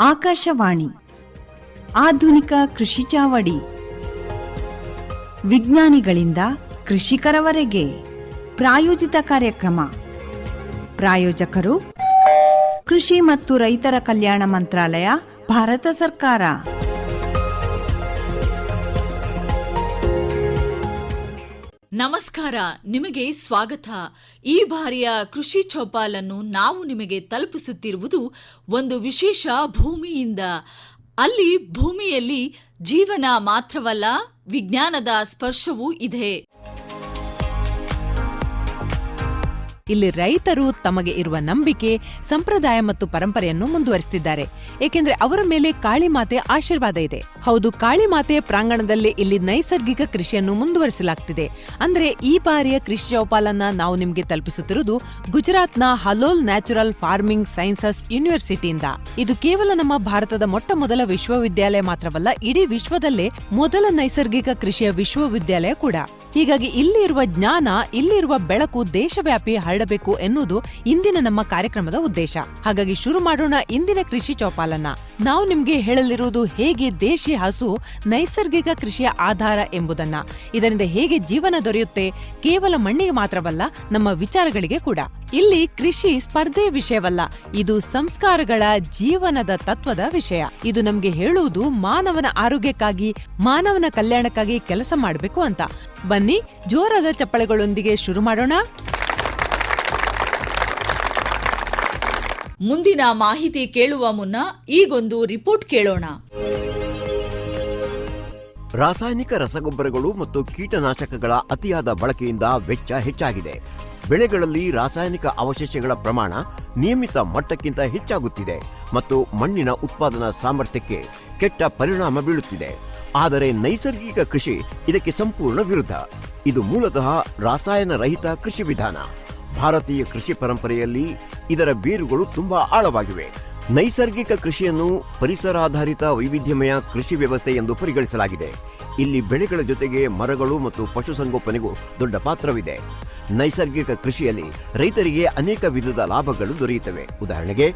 ಆಕಾಶವಾಣಿ, ಆಧುನಿಕ ಕೃಷಿ ಚಾವಡಿ. ವಿಜ್ಞಾನಿಗಳಿಂದ ಕೃಷಿಕರವರೆಗೆ ಪ್ರಾಯೋಜಿತ ಕಾರ್ಯಕ್ರಮ. ಪ್ರಾಯೋಜಕರು ಕೃಷಿ ಮತ್ತು ರೈತರ ಕಲ್ಯಾಣ ಮಂತ್ರಾಲಯ, ಭಾರತ ಸರ್ಕಾರ. ನಮಸ್ಕಾರ, ನಿಮಗೆ ಸ್ವಾಗತ. ಈ ಬಾರಿಯ ಕೃಷಿ ಚೌಪಾಲನ್ನು ನಾವು ನಿಮಗೆ ತಲುಪಿಸುತ್ತಿರುವುದು ಒಂದು ವಿಶೇಷ ಭೂಮಿಯಿಂದ. ಅಲ್ಲಿ ಭೂಮಿಯಲ್ಲಿ ಜೀವನ ಮಾತ್ರವಲ್ಲ, ವಿಜ್ಞಾನದ ಸ್ಪರ್ಶವೂ ಇದೆ. ಇಲ್ಲಿ ರೈತರು ತಮಗೆ ಇರುವ ನಂಬಿಕೆ, ಸಂಪ್ರದಾಯ ಮತ್ತು ಪರಂಪರೆಯನ್ನು ಮುಂದುವರಿಸುತ್ತಿದ್ದಾರೆ ಏಕೆಂದ್ರೆ ಅವರ ಮೇಲೆ ಕಾಳಿಮಾತೆ ಆಶೀರ್ವಾದ ಇದೆ. ಹೌದು, ಕಾಳಿ ಮಾತೆ ಪ್ರಾಂಗಣದಲ್ಲಿ ಇಲ್ಲಿ ನೈಸರ್ಗಿಕ ಕೃಷಿಯನ್ನು ಮುಂದುವರಿಸಲಾಗ್ತಿದೆ. ಅಂದ್ರೆ ಈ ಬಾರಿಯ ಕೃಷಿ ಚೌಪಾಲನ್ನ ನಾವು ನಿಮಗೆ ತಲುಪಿಸುತ್ತಿರುವುದು ಗುಜರಾತ್ನ ಹಲೋಲ್ ನ್ಯಾಚುರಲ್ ಫಾರ್ಮಿಂಗ್ ಸೈನ್ಸಸ್ ಯೂನಿವರ್ಸಿಟಿಯಿಂದ. ಇದು ಕೇವಲ ನಮ್ಮ ಭಾರತದ ಮೊಟ್ಟ ಮೊದಲ ವಿಶ್ವವಿದ್ಯಾಲಯ ಮಾತ್ರವಲ್ಲ, ಇಡೀ ವಿಶ್ವದಲ್ಲೇ ಮೊದಲ ನೈಸರ್ಗಿಕ ಕೃಷಿಯ ವಿಶ್ವವಿದ್ಯಾಲಯ ಕೂಡ. ಹೀಗಾಗಿ ಇಲ್ಲಿರುವ ಜ್ಞಾನ, ಇಲ್ಲಿರುವ ಬೆಳಕು ದೇಶವ್ಯಾಪಿ ಹರಡಬೇಕು ಎನ್ನುವುದು ಇಂದಿನ ನಮ್ಮ ಕಾರ್ಯಕ್ರಮದ ಉದ್ದೇಶ. ಹಾಗಾಗಿ ಶುರು ಮಾಡೋಣ ಇಂದಿನ ಕೃಷಿ ಚೌಪಾಲನ್ನ. ನಾವು ನಿಮ್ಗೆ ಹೇಳಲಿರುವುದು ಹೇಗೆ ದೇಶಿ ಹಸು ನೈಸರ್ಗಿಕ ಕೃಷಿಯ ಆಧಾರ ಎಂಬುದನ್ನ. ಇದರಿಂದ ಹೇಗೆ ಜೀವನ ದೊರೆಯುತ್ತೆ ಕೇವಲ ಮಣ್ಣಿಗೆ ಮಾತ್ರವಲ್ಲ ನಮ್ಮ ವಿಚಾರಗಳಿಗೆ ಕೂಡ. ಇಲ್ಲಿ ಕೃಷಿ ಸ್ಪರ್ಧೆ ವಿಷಯವಲ್ಲ, ಇದು ಸಂಸ್ಕಾರಗಳ ಜೀವನದ ತತ್ವದ ವಿಷಯ. ಇದು ನಮ್ಗೆ ಹೇಳುವುದು ಮಾನವನ ಆರೋಗ್ಯಕ್ಕಾಗಿ, ಮಾನವನ ಕಲ್ಯಾಣಕ್ಕಾಗಿ ಕೆಲಸ ಮಾಡಬೇಕು ಅಂತ. ಬನ್ನಿ, ಜೋರಾದ ಚಪ್ಪಳೆಗಳೊಂದಿಗೆ ಶುರು ಮಾಡೋಣ. ಮುಂದಿನ ಮಾಹಿತಿ ಕೇಳುವ ಮುನ್ನ ಈಗೊಂದು ರಿಪೋರ್ಟ್ ಕೇಳೋಣ. ರಾಸಾಯನಿಕ ರಸಗೊಬ್ಬರಗಳು ಮತ್ತು ಕೀಟನಾಶಕಗಳ ಅತಿಯಾದ ಬಳಕೆಯಿಂದ ವೆಚ್ಚ ಹೆಚ್ಚಾಗಿದೆ. ಬೆಳೆಗಳಲ್ಲಿ ರಾಸಾಯನಿಕ ಅವಶೇಷಗಳ ಪ್ರಮಾಣ ನಿಯಮಿತ ಮಟ್ಟಕ್ಕಿಂತ ಹೆಚ್ಚಾಗುತ್ತಿದೆ ಮತ್ತು ಮಣ್ಣಿನ ಉತ್ಪಾದನಾ ಸಾಮರ್ಥ್ಯಕ್ಕೆ ಕೆಟ್ಟ ಪರಿಣಾಮ ಬೀಳುತ್ತಿದೆ. ಆದರೆ ನೈಸರ್ಗಿಕ ಕೃಷಿ ಇದಕ್ಕೆ ಸಂಪೂರ್ಣ ವಿರುದ್ಧ. ಇದು ಮೂಲತಃ ರಾಸಾಯನ ರಹಿತ ಕೃಷಿ ವಿಧಾನ. ಭಾರತೀಯ ಕೃಷಿ ಪರಂಪರೆಯಲ್ಲಿ ಇದರ ಬೇರುಗಳು ತುಂಬಾ ಆಳವಾಗಿವೆ. ನೈಸರ್ಗಿಕ ಕೃಷಿಯನ್ನು ಪರಿಸರಾಧಾರಿತ ವೈವಿಧ್ಯಮಯ ಕೃಷಿ ವ್ಯವಸ್ಥೆ ಎಂದು ಪರಿಗಣಿಸಲಾಗಿದೆ. ಇಲ್ಲಿ ಬೆಳೆಗಳ ಜೊತೆಗೆ ಮರಗಳು ಮತ್ತು ಪಶುಸಂಗೋಪನೆಗೂ ದೊಡ್ಡ ಪಾತ್ರವಿದೆ. ನೈಸರ್ಗಿಕ ಕೃಷಿಯಲ್ಲಿ ರೈತರಿಗೆ ಅನೇಕ ವಿಧದ ಲಾಭಗಳು ದೊರೆಯುತ್ತವೆ. ಉದಾಹರಣೆಗೆ,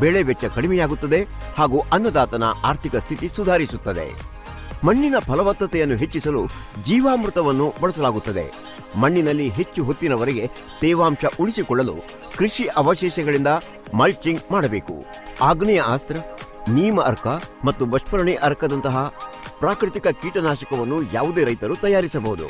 ಬೆಳೆ ವೆಚ್ಚ ಕಡಿಮೆಯಾಗುತ್ತದೆ ಹಾಗೂ ಅನ್ನದಾತನ ಆರ್ಥಿಕ ಸ್ಥಿತಿ ಸುಧಾರಿಸುತ್ತದೆ. ಮಣ್ಣಿನ ಫಲವತ್ತತೆಯನ್ನು ಹೆಚ್ಚಿಸಲು ಜೀವಾಮೃತವನ್ನು ಬಳಸಲಾಗುತ್ತದೆ. ಮಣ್ಣಿನಲ್ಲಿ ಹೆಚ್ಚು ಹೊತ್ತಿನವರೆಗೆ ತೇವಾಂಶ ಉಳಿಸಿಕೊಳ್ಳಲು ಕೃಷಿ ಅವಶೇಷಗಳಿಂದ ಮಲ್ಚಿಂಗ್ ಮಾಡಬೇಕು. ಆಗ್ನೇಯ ಅಸ್ತ್ರ, ನೀಮ ಅರ್ಕ ಮತ್ತು ಬಷ್ಪರಣಿ ಅರ್ಕದಂತಹ ಪ್ರಾಕೃತಿಕ ಕೀಟನಾಶಕವನ್ನು ಯಾವುದೇ ರೈತರು ತಯಾರಿಸಬಹುದು.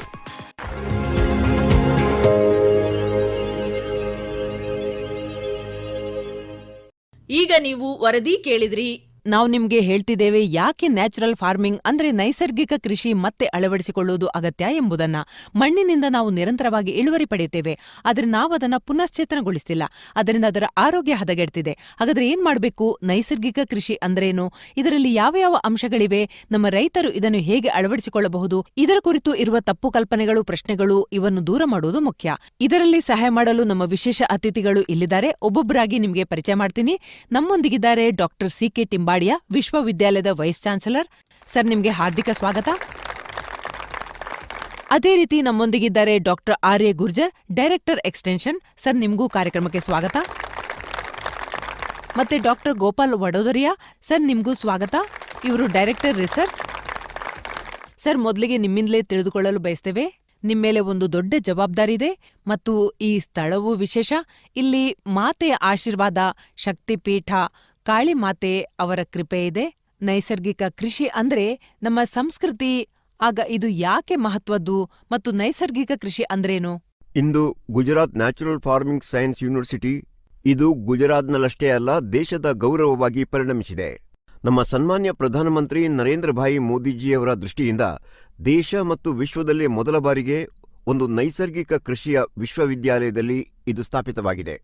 ಈಗ ನೀವು ವರದಿ ಕೇಳಿದ್ರಿ. ನಾವು ನಿಮ್ಗೆ ಹೇಳ್ತಿದ್ದೇವೆ ಯಾಕೆ ನ್ಯಾಚುರಲ್ ಫಾರ್ಮಿಂಗ್ ಅಂದ್ರೆ ನೈಸರ್ಗಿಕ ಕೃಷಿ ಮತ್ತೆ ಅಳವಡಿಸಿಕೊಳ್ಳುವುದು ಅಗತ್ಯ ಎಂಬುದನ್ನ. ಮಣ್ಣಿನಿಂದ ನಾವು ನಿರಂತರವಾಗಿ ಇಳುವರಿ ಪಡೆಯುತ್ತೇವೆ. ಆದ್ರೆ ನಾವು ಅದನ್ನ ಪುನಶ್ಚೇತನಗೊಳಿಸ್ತಿಲ್ಲ. ಅದರಿಂದ ಅದರ ಆರೋಗ್ಯ ಹದಗೆಡ್ತಿದೆ. ಹಾಗಾದ್ರೆ ಏನ್ ಮಾಡಬೇಕು? ನೈಸರ್ಗಿಕ ಕೃಷಿ ಅಂದ್ರೇನು? ಇದರಲ್ಲಿ ಯಾವ ಯಾವ ಅಂಶಗಳಿವೆ? ನಮ್ಮ ರೈತರು ಇದನ್ನು ಹೇಗೆ ಅಳವಡಿಸಿಕೊಳ್ಳಬಹುದು? ಇದರ ಕುರಿತು ಇರುವ ತಪ್ಪು ಕಲ್ಪನೆಗಳು, ಪ್ರಶ್ನೆಗಳು ಇವನ್ನು ದೂರ ಮಾಡುವುದು ಮುಖ್ಯ. ಇದರಲ್ಲಿ ಸಹಾಯ ಮಾಡಲು ನಮ್ಮ ವಿಶೇಷ ಅತಿಥಿಗಳು ಇಲ್ಲಿದ್ದಾರೆ. ಒಬ್ಬೊಬ್ಬರಾಗಿ ನಿಮಗೆ ಪರಿಚಯ ಮಾಡ್ತೀನಿ. ನಮ್ಮೊಂದಿಗಿದ್ದಾರೆ ಡಾಕ್ಟರ್ ಸಿ ಕೆ ಟಿಂಬಾಡಿಯಾ ವಿಶ್ವವಿದ್ಯಾಲಯದ ವೈಸ್ ಚಾನ್ಸಲರ್. ಸರ್, ನಿಮಗೆ ಹಾರ್ದಿಕ ಸ್ವಾಗತ. ಅದೇ ರೀತಿ ನಮ್ಮೊಂದಿಗಿದ್ದಾರೆ doctor R A Gurjar, director extension. Sir, ನಿಮಗೂ ಕಾರ್ಯಕ್ರಮಕ್ಕೆ ಸ್ವಾಗತ. ಮತ್ತೆ ಡಾಕ್ಟರ್ ಗೋಪಾಲ್ ವಡೋದರಿಯಾ, ಸರ್, ನಿಮಗೂ ಸ್ವಾಗತ. ಇವರು ಡೈರೆಕ್ಟರ್ ರಿಸರ್ಚ್. ಸರ್, ಮೊದಲಿಗೆ ನಿಮ್ಮಿಂದಲೇ ತಿಳಿದುಕೊಳ್ಳಲು ಬಯಸ್ತೇವೆ. ನಿಮ್ಮ ಮೇಲೆ ಒಂದು ದೊಡ್ಡ ಜವಾಬ್ದಾರಿ ಇದೆ. ಮತ್ತು ಈ ಸ್ಥಳವು ವಿಶೇಷ. ಇಲ್ಲಿ ಮಾತೆಯ ಆಶೀರ್ವಾದ, ಶಕ್ತಿಪೀಠ ಕಾಳಿ ಮಾತೆ ಅವರ ಕೃಪೆ ಇದೆ. ನೈಸರ್ಗಿಕ ಕೃಷಿ ಅಂದ್ರೆ ನಮ್ಮ ಸಂಸ್ಕೃತಿ. ಆಗ ಇದು ಯಾಕೆ ಮಹತ್ವದ್ದು ಮತ್ತು ನೈಸರ್ಗಿಕ ಕೃಷಿ ಅಂದ್ರೇನು? ಇಂದು Gujarat natural farming science university ಇದು ಗುಜರಾತ್ನಲ್ಲಷ್ಟೇ ಅಲ್ಲ, ದೇಶದ ಗೌರವವಾಗಿ ಪರಿಣಮಿಸಿದೆ. ನಮ್ಮ ಸನ್ಮಾನ್ಯ ಪ್ರಧಾನಮಂತ್ರಿ ನರೇಂದ್ರ ಭಾಯಿ ಮೋದಿಜಿಯವರ ದೃಷ್ಟಿಯಿಂದ ದೇಶ ಮತ್ತು ವಿಶ್ವದಲ್ಲಿ ಮೊದಲ ಬಾರಿಗೆ ಒಂದು ನೈಸರ್ಗಿಕ ಕೃಷಿಯ ವಿಶ್ವವಿದ್ಯಾಲಯದಲ್ಲಿ ಇದು ಸ್ಥಾಪಿತವಾಗಿದೆ.